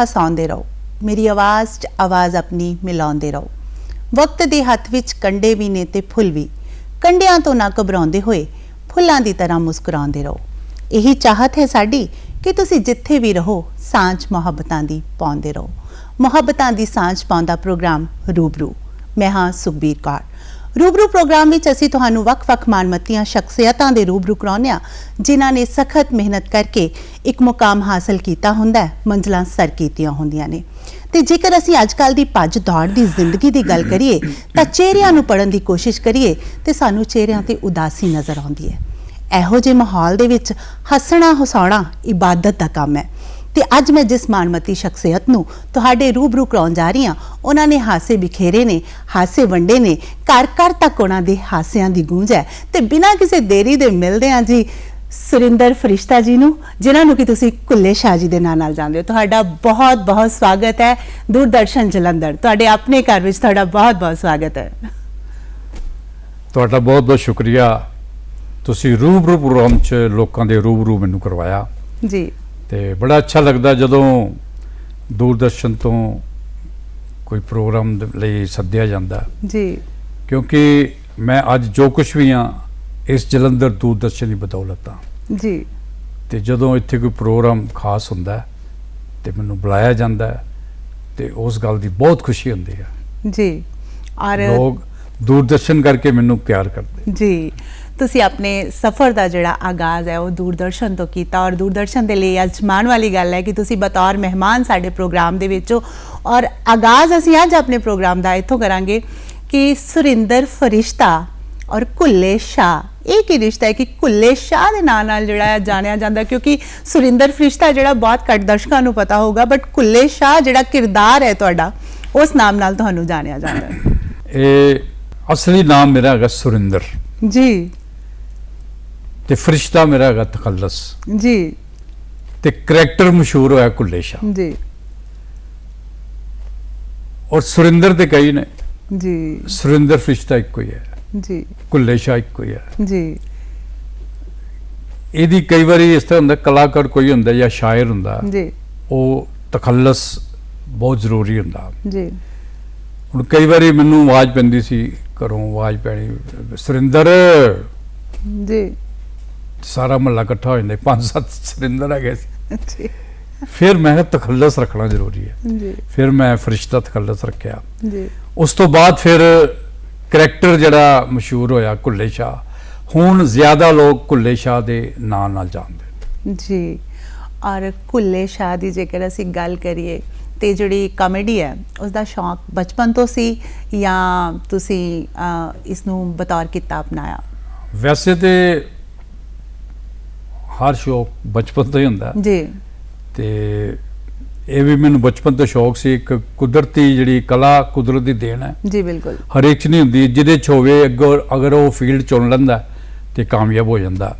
ਹੱਸਦੇ ਹਸਾਉਂਦੇ ਰਹੋ। ਮੇਰੀ ਆਵਾਜ਼ 'ਚ ਆਵਾਜ਼ ਆਪਣੀ ਮਿਲਾਉਂਦੇ ਰਹੋ। ਵਕਤ ਦੇ ਹੱਥ ਵਿੱਚ ਕੰਡੇ ਵੀ ਨੇ ਤੇ ਫੁੱਲ ਵੀ। ਕੰਡਿਆਂ ਤੋਂ ਨਾ ਘਬਰਾਉਂਦੇ ਹੋਏ ਫੁੱਲਾਂ ਦੀ ਤਰ੍ਹਾਂ ਮੁਸਕਰਾਉਂਦੇ ਰਹੋ। ਇਹੀ ਚਾਹਤ ਹੈ ਸਾਡੀ ਕਿ ਤੁਸੀਂ ਜਿੱਥੇ ਵੀ ਰਹੋ, ਸਾਂਝ ਮੁਹੱਬਤਾਂ ਦੀ ਪਾਉਂਦੇ ਰਹੋ। ਮੁਹੱਬਤਾਂ ਦੀ ਸਾਂਝ ਪਾਉਂਦਾ ਪ੍ਰੋਗਰਾਮ ਰੂਬਰੂ। ਮੈਂ ਹਾਂ ਸੁਖਬੀਰ ਕੌਰ। ਰੂਬਰੂ ਪ੍ਰੋਗਰਾਮ ਵਿੱਚ ਅਸੀਂ ਤੁਹਾਨੂੰ ਵੱਖ-ਵੱਖ ਮਾਨਮੱਤੀਆਂ ਸ਼ਖਸੀਅਤਾਂ ਦੇ ਰੂਬਰੂ ਕਰਾਉਂਦੇ ਹਾਂ, ਜਿਨ੍ਹਾਂ ਨੇ ਸਖਤ ਮਿਹਨਤ ਕਰਕੇ ਇੱਕ ਮੁਕਾਮ ਹਾਸਲ ਕੀਤਾ ਹੁੰਦਾ ਹੈ, ਮੰਜ਼ਲਾਂ ਸਰ ਕੀਤੀਆਂ ਹੁੰਦੀਆਂ ਨੇ। ਤੇ ਜੇਕਰ ਅਸੀਂ ਅੱਜਕੱਲ ਦੀ ਭੱਜ ਦੌੜ ਦੀ ਜ਼ਿੰਦਗੀ ਦੀ ਗੱਲ ਕਰੀਏ, ਤਾਂ ਚਿਹਰਿਆਂ ਨੂੰ ਪੜਨ ਦੀ ਕੋਸ਼ਿਸ਼ ਕਰੀਏ, ਤੇ ਸਾਨੂੰ ਚਿਹਰਿਆਂ ਤੇ ਉਦਾਸੀ ਨਜ਼ਰ ਆਉਂਦੀ ਹੈ। ਇਹੋ ਜਿਹੇ ਮਾਹੌਲ ਦੇ ਵਿੱਚ ਹੱਸਣਾ ਹਸਾਉਣਾ ਇਬਾਦਤ ਦਾ ਕੰਮ ਹੈ। ਤੇ ਅੱਜ ਮੈਂ ਜਿਸ ਮਾਨਮਤੀ ਸ਼ਖਸੀਅਤ ਨੂੰ ਤੁਹਾਡੇ ਰੂਬਰੂ ਕਰਾਉਣ ਜਾ ਰਹੀ ਹਾਂ ਉਹਨਾਂ ਨੇ ਹਾਸੇ ਬਿਖੇਰੇ ਨੇ ਹਾਸੇ ਵੰਡੇ ਨੇ ਘਰ ਘਰ ਤੱਕ ਉਹਨਾਂ ਦੇ ਹਾਸਿਆਂ ਦੀ ਗੂੰਜ ਹੈ। ਤੇ ਬਿਨਾਂ ਕਿਸੇ ਦੇਰੀ ਦੇ ਮਿਲਦੇ ਹਾਂ ਜੀ ਸੁਰਿੰਦਰ ਫਰਿਸ਼ਤਾ ਜੀ ਨੂੰ ਜਿਨ੍ਹਾਂ ਨੂੰ ਕਿ ਤੁਸੀਂ ਕੁੱਲੇ ਸ਼ਾਹ ਜੀ ਦੇ ਨਾਂ ਨਾਲ ਜਾਣਦੇ ਹੋ। ਤੁਹਾਡਾ ਬਹੁਤ ਬਹੁਤ ਸਵਾਗਤ ਹੈ ਦੂਰਦਰਸ਼ਨ ਜਲੰਧਰ। ਤੁਹਾਡੇ ਆਪਣੇ ਘਰ ਵਿੱਚ ਤੁਹਾਡਾ ਬਹੁਤ ਬਹੁਤ ਸਵਾਗਤ ਹੈ। ਤੁਹਾਡਾ ਬਹੁਤ ਬਹੁਤ ਸ਼ੁਕਰੀਆ। ਤੁਸੀਂ ਰੂਬਰੂ ਪ੍ਰੋਗਰਾਮ 'ਚ ਲੋਕਾਂ ਦੇ ਰੂਬਰੂ ਮੈਨੂੰ ਕਰਵਾਇਆ। ਜੀ। ਤੇ ਬੜਾ ਅੱਛਾ ਲੱਗਦਾ ਜਦੋਂ ਦੂਰਦਰਸ਼ਨ ਤੋਂ ਕੋਈ ਪ੍ਰੋਗਰਾਮ ਲਈ ਸੱਦਿਆ ਜਾਂਦਾ। ਜੀ। ਕਿਉਂਕਿ ਮੈਂ ਅੱਜ ਜੋ ਕੁਝ ਵੀ ਆ ਇਸ ਜਲੰਧਰ ਦੂਰਦਰਸ਼ਨ ਦੀ ਬਦੌਲਤ ਆ ਜੀ। ਤੇ ਜਦੋਂ ਇੱਥੇ ਕੋਈ ਪ੍ਰੋਗਰਾਮ ਖਾਸ ਹੁੰਦਾ ਤੇ ਮੈਨੂੰ ਬੁਲਾਇਆ ਜਾਂਦਾ ਤੇ ਉਸ ਗੱਲ ਦੀ ਬਹੁਤ ਖੁਸ਼ੀ ਹੁੰਦੀ ਹੈ। ਜੀ। ਔਰ ਲੋਕ ਦੂਰਦਰਸ਼ਨ ਕਰਕੇ ਮੈਨੂੰ ਪਿਆਰ ਕਰਦੇ। ਜੀ। ਤੁਸੀਂ ਆਪਣੇ ਸਫ਼ਰ ਦਾ ਜਿਹੜਾ ਆਗਾਜ਼ ਹੈ ਉਹ ਦੂਰਦਰਸ਼ਨ ਤੋਂ ਕੀਤਾ ਔਰ ਦੂਰਦਰਸ਼ਨ ਦੇ ਲਈ ਅੱਜ ਮਾਣ ਵਾਲੀ ਗੱਲ ਹੈ ਕਿ ਤੁਸੀਂ ਬਤੌਰ ਮਹਿਮਾਨ ਸਾਡੇ ਪ੍ਰੋਗਰਾਮ ਦੇ ਵਿੱਚ ਔਰ ਆਗਾਜ਼ ਅਸੀਂ ਅੱਜ ਆਪਣੇ ਪ੍ਰੋਗਰਾਮ ਦਾ ਇੱਥੋਂ ਕਰਾਂਗੇ ਕਿ ਸੁਰਿੰਦਰ ਫਰਿਸ਼ਤਾ ਔਰ ਕੁੱਲੇ ਸ਼ਾਹ ਇਹ ਕੀ ਰਿਸ਼ਤਾ ਹੈ ਕਿ ਕੁੱਲੇ ਸ਼ਾਹ ਦੇ ਨਾਂ ਨਾਲ ਜਿਹੜਾ ਜਾਣਿਆ ਜਾਂਦਾ ਕਿਉਂਕਿ ਸੁਰਿੰਦਰ ਫਰਿਸ਼ਤਾ ਜਿਹੜਾ ਬਹੁਤ ਘੱਟ ਦਰਸ਼ਕਾਂ ਨੂੰ ਪਤਾ ਹੋਊਗਾ ਬਟ ਕੁੱਲੇ ਸ਼ਾਹ ਜਿਹੜਾ ਕਿਰਦਾਰ ਹੈ ਤੁਹਾਡਾ ਉਸ ਨਾਮ ਨਾਲ ਤੁਹਾਨੂੰ ਜਾਣਿਆ ਜਾਂਦਾ ਹੈ। ਇਹ ਅਸਲੀ ਨਾਮ ਮੇਰਾ ਹੈਗਾ ਸੁਰਿੰਦਰ। ਜੀ। ਤੇ ਫਰਿਸ਼ਤਾ ਮੇਰਾ ਹੈਗਾ ਤਖੱਲਸ ਜੀ। ਤੇ ਕਰੈਕਟਰ ਮਸ਼ਹੂਰ ਹੋਇਆ ਕੁੱਲੇ ਸ਼ਾਹ। ਜੀ। ਔਰ ਸੁਰਿੰਦਰ ਤੇ ਕਈ ਨੇ। ਜੀ। ਸੁਰਿੰਦਰ ਫਰਿਸ਼ਤਾ ਇੱਕੋ ਹੀ ਹੈ। ਜੀ। ਕੁੱਲੇ ਸ਼ਾਹ ਇੱਕੋ ਹੀ ਹੈ। ਜੀ। ਇਹਦੀ ਕਈ ਵਾਰੀ ਇਸ ਤਰ੍ਹਾਂ ਹੁੰਦਾ ਕਲਾਕਾਰ ਕੋਈ ਹੁੰਦਾ ਜਾਂ ਸ਼ਾਇਰ ਹੁੰਦਾ ਜੀ। ਉਹ ਤਖੱਲਸ ਬਹੁਤ ਜ਼ਰੂਰੀ ਹੁੰਦਾ। ਜੀ। ਹੁਣ ਕਈ ਵਾਰੀ ਮੈਨੂੰ ਆਵਾਜ਼ ਪੈਂਦੀ ਸੀ ਘਰੋਂ ਆਵਾਜ਼ ਪੈਣੀ ਸੁਰਿੰਦਰ! ਜੀ। ਸਾਰਾ ਮਹੱਲਾ ਇਕੱਠਾ ਹੋ ਜਾਂਦਾ ਸੀ, ਪੰਜ ਸੱਤ ਸੁਰਿੰਦਰ ਹੈਗੇ ਸੀ। ਜੀ। ਫਿਰ ਮੈਂ ਤਖੱਲਸ ਰੱਖਣਾ ਜ਼ਰੂਰੀ ਹੈ। ਜੀ। ਫਿਰ ਮੈਂ ਫਰਿਸ਼ਤਾ ਤਖੱਲਸ ਰੱਖਿਆ। ਜੀ। ਉਸ ਤੋਂ ਬਾਅਦ ਫਿਰ ਕਰੈਕਟਰ ਜਿਹੜਾ ਮਸ਼ਹੂਰ ਹੋਇਆ ਕੁੱਲੇ ਸ਼ਾਹ ਹੁਣ ਜ਼ਿਆਦਾ ਲੋਕ ਕੁੱਲੇ ਸ਼ਾਹ ਦੇ ਨਾਂ ਨਾਲ ਜਾਣਦੇ ਜੀ। ਔਰ ਕੁੱਲੇ ਸ਼ਾਹ ਦੀ ਜੇਕਰ ਅਸੀਂ ਗੱਲ ਕਰੀਏ ਤੇ ਜਿਹੜੀ ਕਾਮੇਡੀ ਹੈ ਉਸ ਦਾ ਸ਼ੌਂਕ ਬਚਪਨ ਤੋਂ ਸੀ ਜਾਂ ਤੁਸੀਂ ਇਸ ਨੂੰ ਬਤੌਰ ਕਿੱਤਾ ਅਪਣਾਇਆ? ਵੈਸੇ ਤੇ ਹਰ ਸ਼ੌਕ ਬਚਪਨ ਤੋਂ ਹੀ ਹੁੰਦਾ। ਜੀ। ਤੇ ਇਹ ਵੀ ਮੈਨੂੰ ਬਚਪਨ ਤੋਂ ਸ਼ੌਕ ਸੀ ਇੱਕ ਕੁਦਰਤੀ ਜਿਹੜੀ ਕਲਾ ਕੁਦਰਤ ਦੀ ਦੇਣ ਹੈ। ਜੀ ਬਿਲਕੁਲ। ਹਰੇਕ ਚ ਨਹੀਂ ਹੁੰਦੀ ਜਿਹਦੇ ਚ ਹੋਵੇ ਅਗਰ ਉਹ ਫੀਲਡ ਚੁਣ ਲੈਂਦਾ ਤੇ ਕਾਮਯਾਬ ਹੋ ਜਾਂਦਾ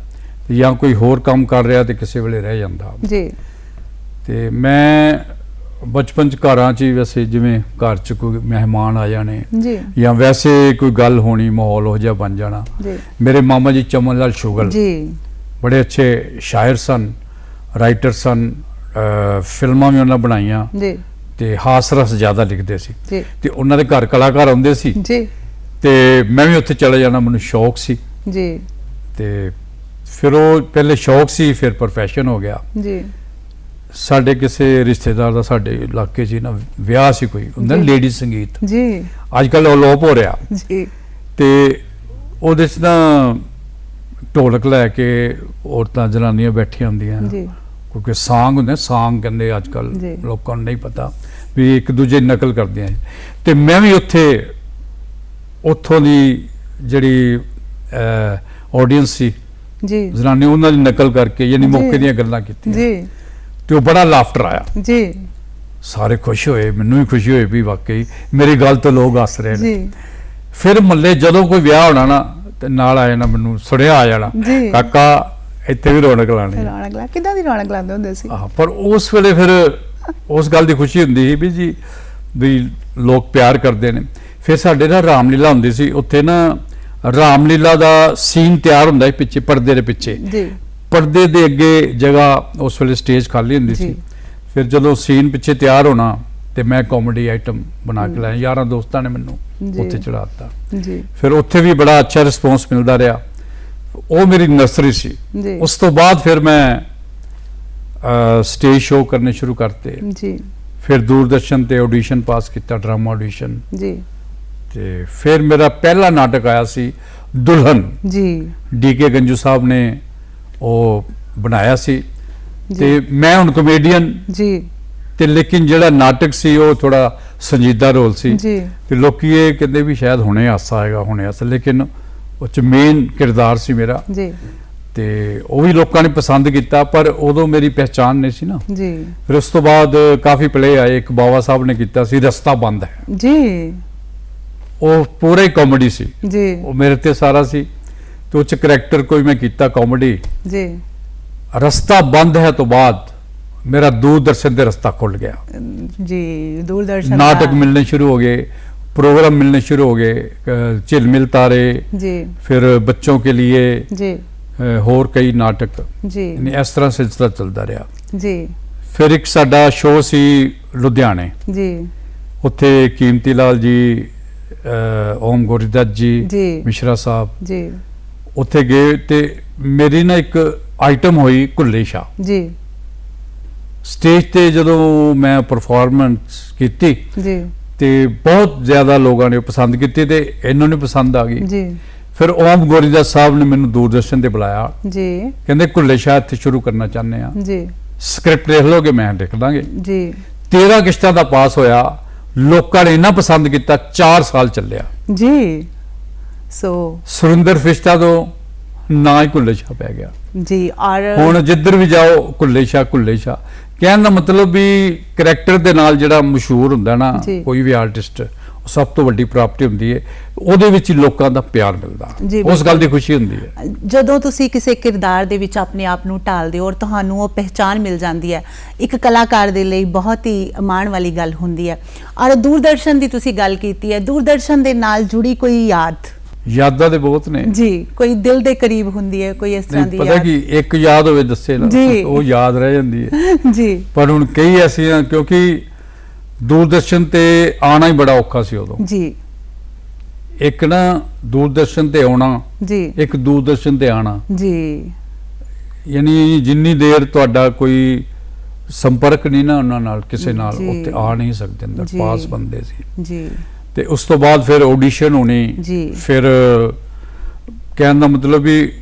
ਤੇ ਜਾਂ ਕੋਈ ਹੋਰ ਕੰਮ ਕਰ ਰਿਹਾ ਤੇ ਕਿਸੇ ਵੇਲੇ ਰਹਿ ਜਾਂਦਾ। ਜੀ। ਤੇ ਮੈਂ ਬਚਪਨ ਚ ਘਰਾਂ ਚ ਹੀ ਵੈਸੇ ਜਿਵੇਂ ਘਰ ਚ ਕੋਈ ਮਹਿਮਾਨ ਆ ਜਾਣੇ ਜੀ। ਜਾਂ ਵੈਸੇ ਕੋਈ ਗੱਲ ਹੋਣੀ ਮਾਹੌਲ ਹੋ ਜਾ ਬਣ ਜਾਣਾ। ਜੀ। ਮੇਰੇ ਮਾਮਾ ਜੀ ਚਮਨ ਲਾਲ ਸ਼ੁਗਲ। ਜੀ। ਬੜੇ ਅੱਛੇ ਸ਼ਾਇਰ ਸਨ ਰਾਈਟਰ ਸਨ ਫਿਲਮਾਂ ਵੀ ਉਹਨਾਂ ਬਣਾਈਆਂ ਜੀ। ਤੇ ਹਾਸ ਰਸ ਜ਼ਿਆਦਾ ਲਿਖਦੇ ਸੀ। ਜੀ। ਤੇ ਉਹਨਾਂ ਦੇ ਘਰ ਕਲਾਕਾਰ ਆਉਂਦੇ ਸੀ। ਜੀ। ਤੇ ਮੈਂ ਵੀ ਉੱਥੇ ਚਲੇ ਜਾਣਾ ਮੈਨੂੰ ਸ਼ੌਕ ਸੀ। ਜੀ। ਤੇ ਫਿਰ ਉਹ ਪਹਿਲੇ ਸ਼ੌਕ ਸੀ ਫਿਰ ਪ੍ਰੋਫੈਸ਼ਨ ਹੋ ਗਿਆ। ਜੀ। ਸਾਡੇ ਕਿਸੇ ਰਿਸ਼ਤੇਦਾਰ ਦਾ ਸਾਡੇ ਇਲਾਕੇ 'ਚ ਨਾ ਵਿਆਹ ਸੀ ਕੋਈ ਹੁੰਦਾ। ਲੇਡੀ ਸੰਗੀਤ। ਜੀ। ਅੱਜ ਕੱਲ ਅਲੋਪ ਹੋ ਰਿਹਾ। ਜੀ। ਤੇ ਉਹਦੇ 'ਚ ਨਾ ਢੋਲਕ ਲੈ ਕੇ ਔਰਤਾਂ ਜਨਾਨੀਆਂ ਬੈਠੀਆਂ ਹੁੰਦੀਆਂ। ਜੀ। ਕਿਉਂਕਿ ਸਾਂਗ ਹੁੰਦੇ ਸਾਂਗ ਕਹਿੰਦੇ ਅੱਜ ਕੱਲ। ਲੋਕਾਂ ਨੂੰ ਨਹੀਂ ਪਤਾ ਵੀ ਇੱਕ ਦੂਜੇ ਨਕਲ ਕਰਦੀਆਂ ਤੇ ਮੈਂ ਵੀ ਉੱਥੇ ਉੱਥੋਂ ਦੀ ਜਿਹੜੀ ਆਡੀਅנס ਸੀ ਜੀ। ਜਨਾਨੀ ਉਹਨਾਂ ਦੀ ਨਕਲ ਕਰਕੇ ਯਾਨੀ। ਮੌਕੇ ਦੀਆਂ ਗੱਲਾਂ ਕੀਤੀਆਂ। ਜੀ। ਤੇ ਉਹ ਬੜਾ ਲਾਫਟਰ ਆਇਆ। ਜੀ। ਸਾਰੇ ਖੁਸ਼ ਹੋਏ ਮੈਨੂੰ ਵੀ ਖੁਸ਼ੀ ਹੋਈ ਵੀ ਵਾਕਈ ਮੇਰੀ ਗੱਲ ਤੋਂ ਲੋਕ ਹੱਸ ਰਹੇ ਨੇ। ਜੀ। ਫਿਰ ਮੱਲੇ ਜਦੋਂ ਕੋਈ ਵਿਆਹ ਹੋਣਾ ਨਾ ਤੇ ਨਾਲ ਆ ਜਾਣਾ ਮੈਨੂੰ ਸੁਣਿਆ ਆ ਜਾਣਾ ਜੀ। ਕਾਕਾ ਇੱਥੇ ਵੀ ਰੌਣਕ ਲਾਣੀ ਹੈ। ਰੌਣਕ ਲਾ ਕਿਦਾਂ ਦੀ ਰੌਣਕ ਲਾਉਂਦੇ ਹੁੰਦੇ ਸੀ ਆਹ, ਪਰ ਉਸ ਵੇਲੇ ਫਿਰ ਉਸ ਗੱਲ ਦੀ ਖੁਸ਼ੀ ਹੁੰਦੀ ਸੀ ਵੀ ਜੀ ਵੀ ਲੋਕ ਪਿਆਰ ਕਰਦੇ ਨੇ ਫਿਰ ਸਾਡੇ ਨਾਲ ਰਾਮਲੀਲਾ ਹੁੰਦੀ ਸੀ ਉੱਥੇ ਨਾ ਰਾਮਲੀਲਾ ਦਾ ਸੀਨ ਤਿਆਰ ਹੁੰਦਾ ਸੀ ਪਿੱਛੇ ਪਰਦੇ ਦੇ ਪਿੱਛੇ ਜੀ ਪਰਦੇ ਦੇ ਅੱਗੇ ਜਗ੍ਹਾ ਉਸ ਵੇਲੇ ਸਟੇਜ ਖਾਲੀ ਹੁੰਦੀ ਜੀ। ਸੀ ਫਿਰ ਜਦੋਂ ਸੀਨ ਪਿੱਛੇ ਤਿਆਰ ਹੋਣਾ ਤੇ ਮੈਂ ਕਾਮੇਡੀ ਆਈਟਮ ਬਣਾ ਕੇ ਲਾਇਆ। ਯਾਰਾਂ ਦੋਸਤਾਂ ਨੇ ਮੈਨੂੰ। ਉੱਥੇ ਚੜਾਤਾ ਜੀ। ਫਿਰ ਉੱਥੇ ਵੀ ਬੜਾ ਅੱਛਾ ਰਿਸਪੌਂਸ ਮਿਲਦਾ ਰਿਹਾ। ਉਹ ਮੇਰੀ ਨਰਸਰੀ ਸੀ। ਜੀ। ਉਸ ਤੋਂ ਬਾਅਦ ਫਿਰ ਮੈਂ ਸਟੇਜ ਸ਼ੋਅ ਕਰਨੇ ਸ਼ੁਰੂ ਕਰਤੇ। ਜੀ। ਫਿਰ ਦੂਰਦਰਸ਼ਨ ਤੇ ਆਡੀਸ਼ਨ ਪਾਸ ਕੀਤਾ ਡਰਾਮਾ ਆਡੀਸ਼ਨ ਜੀ। ਤੇ ਫਿਰ ਮੇਰਾ ਪਹਿਲਾ ਨਾਟਕ ਆਇਆ ਸੀ ਦੁਲਹਨ। ਜੀ। ਡੀਕੇ ਗੰਜੂ ਸਾਹਿਬ ਨੇ ਉਹ ਬਣਾਇਆ ਸੀ। ਤੇ ਮੈਂ ਹੁਣ ਕਮੇਡੀਅਨ ਜੀ। ਤੇ ਲੇਕਿਨ ਜਿਹੜਾ ਨਾਟਕ ਸੀ ਉਹ ਥੋੜਾ ਸੰਜੀਦਾ ਰੋਲ ਸੀ। ਜੀ। ਤੇ ਲੋਕੀ ਇਹ ਕਹਿੰਦੇ ਵੀ ਸ਼ਾਇਦ ਹੁਣੇ ਹਾਸਾ ਆਏਗਾ ਹੁਣੇ ਹਾਸਾ ਲੇਕਿਨ ਉਹ ਚ ਮੇਨ ਕਿਰਦਾਰ ਸੀ ਮੇਰਾ। ਜੀ। ਤੇ ਉਹ ਵੀ ਲੋਕਾਂ ਨੇ ਪਸੰਦ ਕੀਤਾ ਪਰ ਉਦੋਂ ਮੇਰੀ ਪਹਿਚਾਨ ਨਹੀਂ ਸੀ ਨਾ। ਜੀ। ਫਿਰ ਉਸ ਤੋਂ ਬਾਅਦ ਕਾਫੀ ਪਲੇ ਆਏ ਇੱਕ ਬਾਵਾ ਸਾਹਿਬ ਨੇ ਕੀਤਾ ਸੀ ਰਸਤਾ ਬੰਦ ਹੈ। ਜੀ। ਉਹ ਪੂਰਾ ਕਾਮੇਡੀ ਸੀ। ਜੀ। ਉਹ ਮੇਰੇ ਤੇ ਸਾਰਾ ਸੀ। ਤੇ ਉਹ ਚ ਕਰੈਕਟਰ ਕੋਈ ਮੈਂ ਕੀਤਾ ਕਾਮੇਡੀ ਜੀ। ਰਸਤਾ ਬੰਦ ਹੈ ਤੋਂ ਬਾਅਦ ਮੇਰਾ ਦੂਰਦਰਸ਼ਨ ਤੇ ਰਸਤਾ ਖੁੱਲ ਗਿਆ ਜੀ ਦੂਰਦਰਸ਼ਨ ਨਾਟਕ ਦਾ- ਮਿਲਨੇ ਸ਼ੁਰੂ ਹੋ ਗਏ प्रोग्राम मिलने शुरू हो गए अ, चिलमिल तारे जी फिर बच्चों के लिए जी अ, ਹੋਰ ਕਈ ਨਾਟਕ जी ਯਾਨੀ ਇਸ ਤਰ੍ਹਾਂ ਸਿਲਸਿਲਾ ਚੱਲਦਾ ਰਿਹਾ जी ਫਿਰ ਇੱਕ ਸਾਡਾ ਸ਼ੋਅ ਸੀ ਲੁਧਿਆਣੇ जी ਉੱਥੇ ਕੀਮਤੀ ਲਾਲ ਜੀ ਅ, ਓਮ ਗੁਰਦੱਤ ਜੀ ਜੀ। ਮਿਸ਼ਰਾ ਸਾਹਿਬ जी ਉੱਥੇ ਗਏ ਤੇ ਮੇਰੀ ਨਾ ਇੱਕ ਆਈਟਮ ਹੋਈ ਕੁੱਲੇ ਸ਼ਾਹ जी ਸਟੇਜ ਤੇ ਜਦੋਂ ਮੈਂ ਪਰਫਾਰਮੈਂਸ ਕੀਤੀ ਜੀ। ਤੇ ਬਹੁਤ ਜ਼ਿਆਦਾ ਲੋਕਾਂ ਨੇ ਪਸੰਦ ਕੀਤੀ ਤੇ ਇਹਨਾਂ ਨੂੰ ਪਸੰਦ ਆ ਗਈ। ਜੀ। ਫਿਰ ਓਮ ਗੋਰੀਦਾਸ ਸਾਹਿਬ ਨੇ ਮੈਨੂੰ ਦੂਰਦਰਸ਼ਨ ਤੇ ਬੁਲਾਇਆ। ਜੀ। ਕਹਿੰਦੇ ਕੁੱਲੇ ਸ਼ਾਹ ਇੱਥੇ ਸ਼ੁਰੂ ਕਰਨਾ ਚਾਹੁੰਦੇ ਆ। ਜੀ। ਸਕ੍ਰਿਪਟ ਲਿਖ ਲੋਗੇ ਮੈਂ ਲਿਖ ਦਾਂਗੇ। ਜੀ। 13 ਕਿਸ਼ਤਾਂ ਦਾ ਪਾਸ ਹੋਇਆ। ਲੋਕਾਂ ਨੇ ਇੰਨਾ ਪਸੰਦ ਕੀਤਾ 4 ਸਾਲ ਚੱਲਿਆ। ਜੀ। ਸੋ ਸੁਰਿੰਦਰ ਫਿਸ਼ਤਾ ਤੋਂ ਨਾ ਹੀ ਕੁੱਲੇ ਸ਼ਾਹ ਪੈ ਗਿਆ। ਜੀ ਔਰ ਹੁਣ ਜਿੱਧਰ ਵੀ ਜਾਓ ਕੁੱਲੇ ਸ਼ਾਹ ਕੁੱਲੇ ਸ਼ਾਹ। ਕਹਿਣ ਦਾ ਮਤਲਬ ਵੀ ਕਰੈਕਟਰ ਦੇ ਨਾਲ ਜਿਹੜਾ ਮਸ਼ਹੂਰ ਹੁੰਦਾ ਨਾ। ਕੋਈ ਵੀ ਆਰਟਿਸਟ ਸਭ ਤੋਂ ਵੱਡੀ ਪ੍ਰਾਪਰਟੀ ਹੁੰਦੀ ਹੈ ਉਹਦੇ ਵਿੱਚ ਹੀ ਲੋਕਾਂ ਦਾ ਪਿਆਰ ਮਿਲਦਾ। ਉਸ ਗੱਲ ਦੀ ਖੁਸ਼ੀ ਹੁੰਦੀ ਹੈ ਜਦੋਂ ਤੁਸੀਂ ਕਿਸੇ ਕਿਰਦਾਰ ਦੇ ਵਿੱਚ ਆਪਣੇ ਆਪ ਨੂੰ ਢਾਲਦੇ ਹੋ ਔਰ ਤੁਹਾਨੂੰ ਉਹ ਪਹਿਚਾਨ ਮਿਲ ਜਾਂਦੀ ਹੈ ਇੱਕ ਕਲਾਕਾਰ ਦੇ ਲਈ ਬਹੁਤ ਹੀ ਮਾਣ ਵਾਲੀ ਗੱਲ ਹੁੰਦੀ ਹੈ। ਔਰ ਦੂਰਦਰਸ਼ਨ ਦੀ ਤੁਸੀਂ ਗੱਲ ਕੀਤੀ ਹੈ ਦੂਰਦਰਸ਼ਨ ਦੇ ਨਾਲ ਜੁੜੀ ਕੋਈ ਯਾਦ? ਯਾਦਾਂ ਦੇ ਬਹੁਤ ਨੇ। ਜੀ ਕੋਈ ਦਿਲ ਦੇ ਕਰੀਬ ਹੁੰਦੀ ਹੈ ਕੋਈ ਇਸ ਤਰ੍ਹਾਂ ਦੀ ਪਤਾ ਕੀ ਇੱਕ ਯਾਦ ਹੋਵੇ ਦੱਸੇ ਨਾ ਜੀ। ਉਹ ਯਾਦ ਰਹਿ ਜਾਂਦੀ ਹੈ। ਜੀ। ਪਰ ਹੁਣ ਕਈ ਐਸੀਆਂ ਕਿਉਂਕਿ ਦੂਰਦਰਸ਼ਨ ਤੇ ਆਣਾ ਹੀ ਬੜਾ ਔਖਾ ਸੀ ਉਦੋਂ। ਜੀ। ਇੱਕ ਨਾ ਦੂਰਦਰਸ਼ਨ ਤੇ ਆਉਣਾ ਜੀ। ਇੱਕ ਦੂਰਦਰਸ਼ਨ ਤੇ ਆਣਾ। ਜੀ। ਯਾਨੀ ਜਿੰਨੀ ਦੇਰ ਤੁਹਾਡਾ ਕੋਈ ਸੰਪਰਕ ਨਹੀਂ ਨਾ ਉਹਨਾਂ ਨਾਲ ਕਿਸੇ ਨਾਲ। ਉੱਥੇ ਆ ਨਹੀਂ ਸਕਦੇ ਅੰਦਰ। ਪਾਸ ਬੰਦੇ ਸੀ। ਜੀ। ਤੇ ਉਸ ਤੋਂ ਬਾਅਦ ਫਿਰ ਆਡੀਸ਼ਨ ਹੋਣੀ ਜੀ। ਫਿਰ ਕਹਿਣ ਦਾ ਮਤਲਬ ਵੀ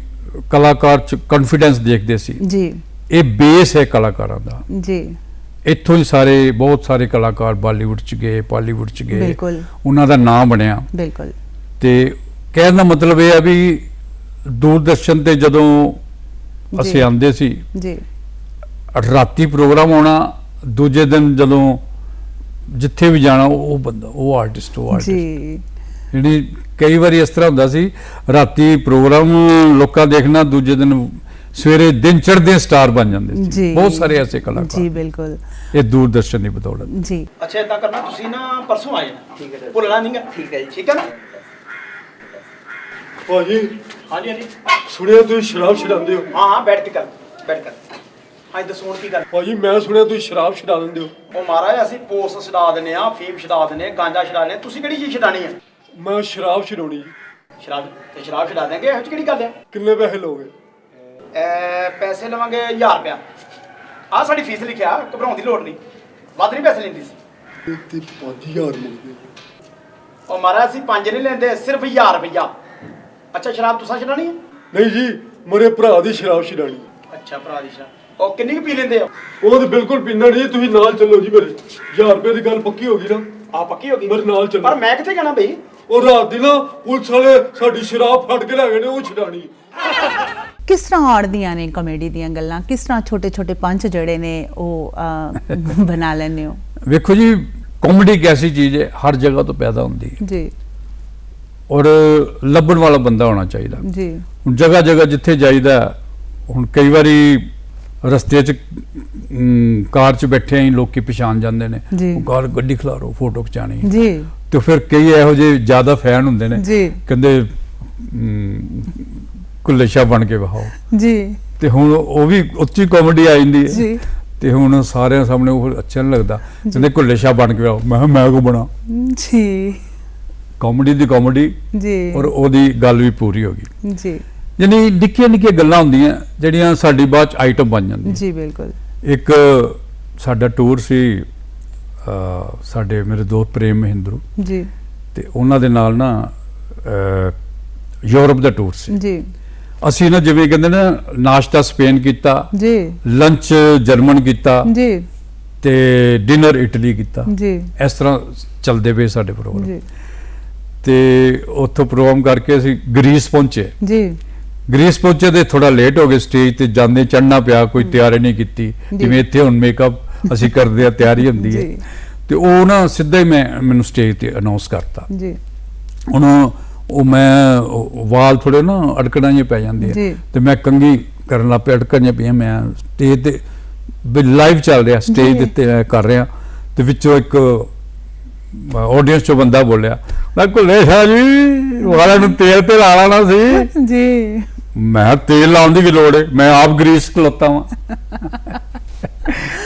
ਕਲਾਕਾਰ ਚ ਕੌਨਫੀਡੈਂਸ ਦੇਖਦੇ ਸੀ। ਜੀ। ਇਹ ਬੇਸ ਹੈ ਕਲਾਕਾਰਾਂ ਦਾ। ਜੀ। ਇੱਥੋਂ ਹੀ ਸਾਰੇ ਬਹੁਤ ਸਾਰੇ ਕਲਾਕਾਰ ਬਾਲੀਵੁੱਡ ਚ ਗਏ ਪਾਲੀਵੁੱਡ ਚ ਗਏ। ਬਿਲਕੁਲ। ਉਹਨਾਂ ਦਾ ਨਾਮ ਬਣਿਆ। ਬਿਲਕੁਲ। ਤੇ ਕਹਿਣ ਦਾ ਮਤਲਬ ਇਹ ਹੈ ਵੀ ਦੂਰਦਰਸ਼ਨ ਤੇ ਜਦੋਂ। ਅਸੀਂ ਆਉਂਦੇ ਸੀ ਜੀ। ਰਾਤੀ ਪ੍ਰੋਗਰਾਮ ਹੋਣਾ ਦੂਜੇ ਦਿਨ ਜਦੋਂ ਜਿੱਥੇ ਵੀ ਜਾਣਾ ਉਹ ਬੰਦਾ ਉਹ ਆਰਟਿਸਟ ਉਹ ਆਰਟਿਸਟ ਜੀ। ਜਿਹੜੀ ਕਈ ਵਾਰੀ ਇਸ ਤਰ੍ਹਾਂ ਹੁੰਦਾ ਸੀ ਰਾਤੀ ਪ੍ਰੋਗਰਾਮ ਲੋਕਾਂ ਦੇਖਣਾ ਦੂਜੇ ਦਿਨ ਸਵੇਰੇ ਦਿਨ ਚੜ੍ਹਦੇ ਸਟਾਰ ਬਣ ਜਾਂਦੇ ਸੀ। ਜੀ। ਬਹੁਤ ਸਾਰੇ ਐਸੇ ਜੀ ਕਲਾਕਾਰ ਬਿਲਕੁਲ। ਇਹ ਦੂਰਦਰਸ਼ਨ ਦੀ ਬਦੌਲਤ। ਜੀ। ਅੱਛਾ ਇਦਾਂ ਕਰਨਾ ਤੁਸੀਂ ਨਾ ਪਰਸੋਂ ਆ ਜਾਣਾ। ਠੀਕ ਹੈ। ਭੁੱਲਣਾ ਨਹੀਂਗਾ ਠੀਕ ਹੈ ਜੀ। ਠੀਕ ਹੈ ਨਾ? ਭਾਜੀ। ਹਾਂਜੀ ਹਾਂਜੀ। ਸੁਣਿਆ ਤੁਸੀਂ ਸ਼ਰਾਬ ਛਡਾਉਂਦੇ ਹੋ? ਹਾਂ ਹਾਂ ਬੈਠ ਕੇ ਕਰ ਬੈਠ ਕਰ। ਹਾਂਜੀ ਦੱਸੋ ਹੁਣ ਕੀ ਗੱਲ? ਭਾਜੀ ਮੈਂ ਸੁਣਿਆ ਤੁਸੀਂ ਸ਼ਰਾਬ ਛਡਾ ਦਿੰਦੇ ਹੋ। ਉਹ ਮਹਾਰਾਜ ਅਸੀਂ ਪੋਸਟ ਛਡਾ ਦਿੰਨੇ ਆ ਫੀਮ ਛਡਾ ਦਿੰਨੇ ਆ ਗਾਂਜਾ ਛਡਾ ਦਿੰਨੇ ਆ ਤੁਸੀਂ ਕਿਹੜੀ ਚੀਜ਼ ਛਡਾਣੀ ਆ ਮੈਂ ਸ਼ਰਾਬ ਛਡਾਉਣੀ ਜੀ। ਸ਼ਰਾਬ ਤੇ ਸ਼ਰਾਬ ਛਡਾ ਦੇਂਗੇ ਇਹੋ ਜਿਹੀ ਕਿਹੜੀ ਗੱਲ ਆ ਕਿੰਨੇ ਪੈਸੇ ਲਓਗੇ? ਐ ਪੈਸੇ ਲਵਾਂਗੇ 1000 ਰੁਪਇਆ। ਆ ਸਾਡੀ ਫੀਸ ਲਿਖਿਆ ਘਬਰਾਉਣ ਦੀ ਲੋੜ ਨਹੀਂ। ਵੱਧ ਨਹੀਂ ਪੈਸੇ ਲੈਂਦੀ ਸੀ। ਤੇ 5000 ਮੰਗਦੇ ਉਹ ਮਹਾਰਾਜ ਅਸੀਂ ਪੰਜ ਨਹੀਂ ਲੈਂਦੇ ਸਿਰਫ 1000 ਰੁਪਇਆ। ਅੱਛਾ ਸ਼ਰਾਬ ਤੁਸੀਂ ਛਡਾਣੀ ਹੈ? ਨਹੀਂ ਜੀ ਮੇਰੇ ਭਰਾ ਦੀ ਸ਼ਰਾਬ ਛਡਾਣੀ ਅੱਛਾ ਭਰਾ ਦੀ ਸ਼ਰਾਬ। ਉਹ ਕਿੰਨੀ ਕੁ ਪੀ ਲੈਂਦੇ ਹੋ ਉਹ ਤੇ ਬਿਲਕੁਲ ਪੀਂਦਾ ਨਹੀਂ ਤੁਸੀਂ ਨਾਲ ਚੱਲੋ ਜੀ ਮੇਰੇ। 1000 ਰੁਪਏ ਦੀ ਗੱਲ ਪੱਕੀ ਹੋ ਗਈ ਨਾ। ਆ ਪੱਕੀ ਹੋ ਗਈ? ਮੇਰੇ ਨਾਲ ਚੱਲੋ। ਪਰ ਮੈਂ ਕਿੱਥੇ ਜਾਣਾ ਬਈ? ਉਹ ਰਾਤ ਦੀ ਨਾ ਪੁਲਿਸ ਵਾਲੇ ਸਾਡੀ ਸ਼ਰਾਬ ਫੜ ਕੇ ਲੈ ਗਏ ਨੇ ਉਹ ਛਡਾਣੀ ਕਿਸ ਤਰ੍ਹਾਂ ਆੜਦੀਆਂ ਨੇ ਕਾਮੇਡੀ ਦੀਆਂ ਗੱਲਾਂ? ਕਿਸ ਤਰ੍ਹਾਂ ਛੋਟੇ ਛੋਟੇ ਪੰਚ ਜਿਹੜੇ ਨੇ ਉਹ ਅਹ, ਬਣਾ ਲੈਂਦੇ ਹੋ? ਵੇਖੋ ਜੀ ਕਾਮੇਡੀ ਇੱਕ ਐਸੀ ਚੀਜ਼ ਹੈ ਹਰ ਜਗ੍ਹਾ ਤੋਂ ਪੈਦਾ ਹੁੰਦੀ ਹੈ। ਜੀ। ਔਰ ਲੱਭਣ ਵਾਲਾ ਬੰਦਾ ਹੋਣਾ ਚਾਹੀਦਾ। ਜੀ। ਹੁਣ ਜਗ੍ਹਾ ਜਗ੍ਹਾ ਜਿੱਥੇ ਜਾਈਦਾ ਹੁਣ ਕਈ ਵਾਰੀ ਰਸਤੇ 'ਚ ਅਮ, ਕਾਰ 'ਚ ਬੈਠੇ ਆਂ ਲੋਕੀ ਪਛਾਣ ਜਾਂਦੇ ਨੇ। ਜੀ। ਉਹ ਕਾਰ ਗੱਡੀ ਖਿਲਾਰੋ ਫੋਟੋ ਖਿਚਾਣੀ। ਹੈ। ਜੀ। ਤੇ ਫਿਰ ਕਈ ਇਹੋ ਜਿਹੇ ਜ਼ਿਆਦਾ ਫੈਨ ਹੁੰਦੇ ਨੇ। ਜੀ। ਕਹਿੰਦੇ ਅਮ, ਕੁੱਲੇ ਸ਼ਾਹ ਬਣ ਕੇ ਵਹਾਓ। ਜੀ। ਤੇ ਹੁਣ ਉਹ ਵੀ ਉੱਚੀ ਕਾਮੇਡੀ ਆ ਜਾਂਦੀ ਹੈ। ਜੀ। ਤੇ ਹੁਣ ਸਾਰਿਆਂ ਸਾਹਮਣੇ ਉਹ ਅੱਛਾ ਨਹੀਂ ਲੱਗਦਾ। ਕਹਿੰਦੇ ਘੁੱਲੇ ਸ਼ਾਹ ਬਣ ਕੇ ਆਓ ਮੈਂ ਕਿਹਾ ਮੈਂ ਕੋ ਬਣਾ? ਜੀ। ਕਾਮੇਡੀ ਦੀ ਕਾਮੇਡੀ ਜੀ। ਔਰ ਉਹਦੀ ਗੱਲ ਵੀ ਪੂਰੀ ਹੋ ਗਈ। ਜੀ। ਯਾਨੀ ਨਿੱਕੀਆਂ ਨਿੱਕੀਆਂ ਗੱਲਾਂ ਹੁੰਦੀਆਂ ਜਿਹੜੀਆਂ ਸਾਡੀ ਬਾਅਦ ਚ ਆਈਟਮ ਬਣ ਜਾਂਦੀਆਂ। ਜੀ ਬਿਲਕੁਲ। ਇੱਕ ਸਾਡਾ ਟੂਰ ਸੀ ਸਾਡੇ ਮੇਰੇ ਦੋਸਤ ਪ੍ਰੇਮ ਮਹਿੰਦਰੂ। ਜੀ। ਤੇ ਉਹਨਾਂ ਦੇ ਨਾਲ ਨਾ ਯੂਰਪ ਦਾ ਟੂਰ ਸੀ। ਜੀ। ਅਸੀਂ ਨਾ ਜਿਵੇਂ ਕਹਿੰਦੇ ਨਾ ਨਾਸ਼ਤਾ ਸਪੇਨ ਕੀਤਾ ਜੀ। ਲੰਚ ਜਰਮਨ ਕੀਤਾ ਜੀ। ਤੇ ਡਿਨਰ ਇਟਲੀ ਕੀਤਾ। ਜੀ। ਇਸ ਤਰ੍ਹਾਂ ਚੱਲਦੇ ਪਏ ਸਾਡੇ ਪ੍ਰੋਗਰਾਮ ਜੀ। ਤੇ ਉੱਥੋਂ ਪ੍ਰੋਗਰਾਮ ਕਰਕੇ ਅਸੀਂ ਗ੍ਰੀਸ ਪਹੁੰਚੇ। ਜੀ। ਗ੍ਰੀਸ ਪਹੁੰਚੇ ਤੇ ਥੋੜਾ ਲੇਟ ਹੋ ਗਏ ਸਟੇਜ ਤੇ ਜਾਂਦੇ ਚੜਨਾ ਪਿਆ ਕੋਈ ਤਿਆਰੀ ਨਹੀਂ ਕੀਤੀ। ਜੀ। ਜਿਵੇਂ ਇੱਥੇ ਹੁਣ ਮੇਕਅਪ ਅਸੀਂ ਕਰਦੇ ਆ ਤਿਆਰੀ ਹੁੰਦੀ ਹੈ। ਜੀ। ਤੇ ਉਹ ਨਾ ਸਿੱਧਾ ਹੀ ਮੈਂ ਮੈਨੂੰ ਸਟੇਜ ਤੇ ਅਨਾਉਂਸ ਕਰਤਾ। ਜੀ। ਹੁਣ ਉਹ ਮੈਂ ਵਾਲ ਥੋੜੇ ਨਾ ਅੜਕਣਾ ਜਿਹੇ ਪੈ ਜਾਂਦੇ ਜੀ। ਆ ਤੇ ਮੈਂ ਕੰਗੀ ਕਰਨ ਲੱਗ ਪਿਆ ਅੜਕਣ ਜਿਹੀਆਂ ਪਈਆਂ ਮੈਂ ਸਟੇਜ ਤੇ ਲਾਈਵ ਚੱਲ ਰਿਹਾ ਸਟੇਜ ਜੀ। ਦੇ ਉੱਤੇ ਕਰ ਰਿਹਾ। ਤੇ ਵਿੱਚੋਂ ਇੱਕ ਆਡੀਅנס ਚੋਂ ਬੰਦਾ ਬੋਲਿਆ ਮੈਂ ਭੁੱਲੇ ਸ਼ਾਹ ਜੀ ਵਾਲਾਂ ਨੂੰ ਤੇਲ ਤੇ ਲਾ ਲੈਣਾ ਸੀ। ਜੀ। ਮੈਂ ਤੇਲ ਲਾਉਣ ਦੀ ਕੀ ਲੋੜ ਹੈ ਮੈਂ ਆਪ ਗਰੀਸ ਖਲੋਤਾ ਵਾਂ।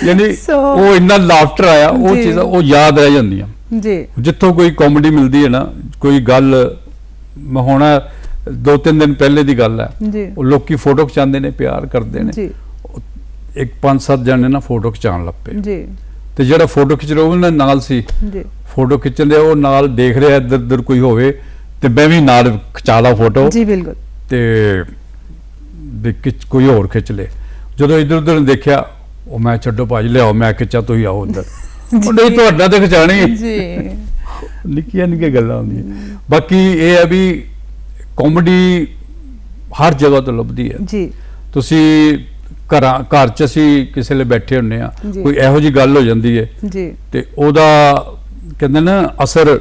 ਯਾਨੀ ਉਹ ਇੰਨਾ ਲਾਫਟਰ ਆਇਆ ਉਹ। ਚੀਜ਼ਾਂ ਉਹ ਯਾਦ ਰਹਿ ਜਾਂਦੀਆਂ। ਜੀ। ਜਿੱਥੋਂ ਕੋਈ ਕਾਮੇਡੀ ਮਿਲਦੀ ਹੈ ਨਾ ਕੋਈ ਗੱਲ ਹੁਣ ਦੋ ਤਿੰਨ ਦਿਨ ਪਹਿਲੇ ਦੀ ਗੱਲ ਹੈ ਉਹ ਲੋਕੀ ਫੋਟੋ ਖਿਚਾਉਂਦੇ ਨੇ ਪਿਆਰ ਕਰਦੇ ਨੇ। ਜੀ। ਇੱਕ ਪੰਜ ਸੱਤ ਜਣੇ ਨਾ ਫੋਟੋ ਖਿਚਾਉਣ ਲੱਗ ਪਏ। ਜੀ। ਤੇ ਜਿਹੜਾ ਫੋਟੋ ਖਿੱਚ ਰਿਹਾ ਉਹ ਉਹਨਾਂ ਨਾਲ ਸੀ। ਜੀ। ਫੋਟੋ ਖਿੱਚਣ ਦੇ ਉਹ ਨਾਲ ਦੇਖ ਰਿਹਾ ਇੱਧਰ ਉੱਧਰ ਕੋਈ ਹੋਵੇ ਤੇ ਮੈਂ ਵੀ ਨਾਲ ਖਿਚਾ ਲਾ ਫੋਟੋ ਜੀ ਬਿਲਕੁਲ। ਤੇ ਵੀ ਕੋਈ ਹੋਰ ਖਿੱਚ ਲੇ। ਜਦੋਂ ਇਧਰ ਉਧਰ ਦੇਖਿਆ ਉਹ ਮੈਂ ਛੱਡੋ ਭਾਜੀ ਲਿਆਓ ਮੈਂ ਖਿੱਚਾ ਤੁਸੀਂ ਆਓ ਉਧਰ ਉਹ ਨਹੀਂ ਤੁਹਾਡਾ ਤੇ ਖਿਚਾਣੀ। ਜੀ। ਨਿੱਕੀਆਂ ਨਿੱਕੀਆਂ ਗੱਲਾਂ ਹੁੰਦੀਆਂ। ਬਾਕੀ ਇਹ ਹੈ ਵੀ ਕਾਮੇਡੀ ਹਰ ਜਗ੍ਹਾ ਤੋਂ ਲੱਭਦੀ ਹੈ। ਜੀ। ਤੁਸੀਂ ਘਰਾਂ ਘਰ 'ਚ ਅਸੀਂ ਕਿਸੇ ਲਈ ਬੈਠੇ ਹੁੰਨੇ ਆ। ਕੋਈ ਇਹੋ ਜੀ ਗੱਲ ਹੋ ਜਾਂਦੀ ਹੈ। ਜੀ। ਤੇ ਉਹਦਾ ਕਹਿੰਦੇ ਨਾ ਅਸਰ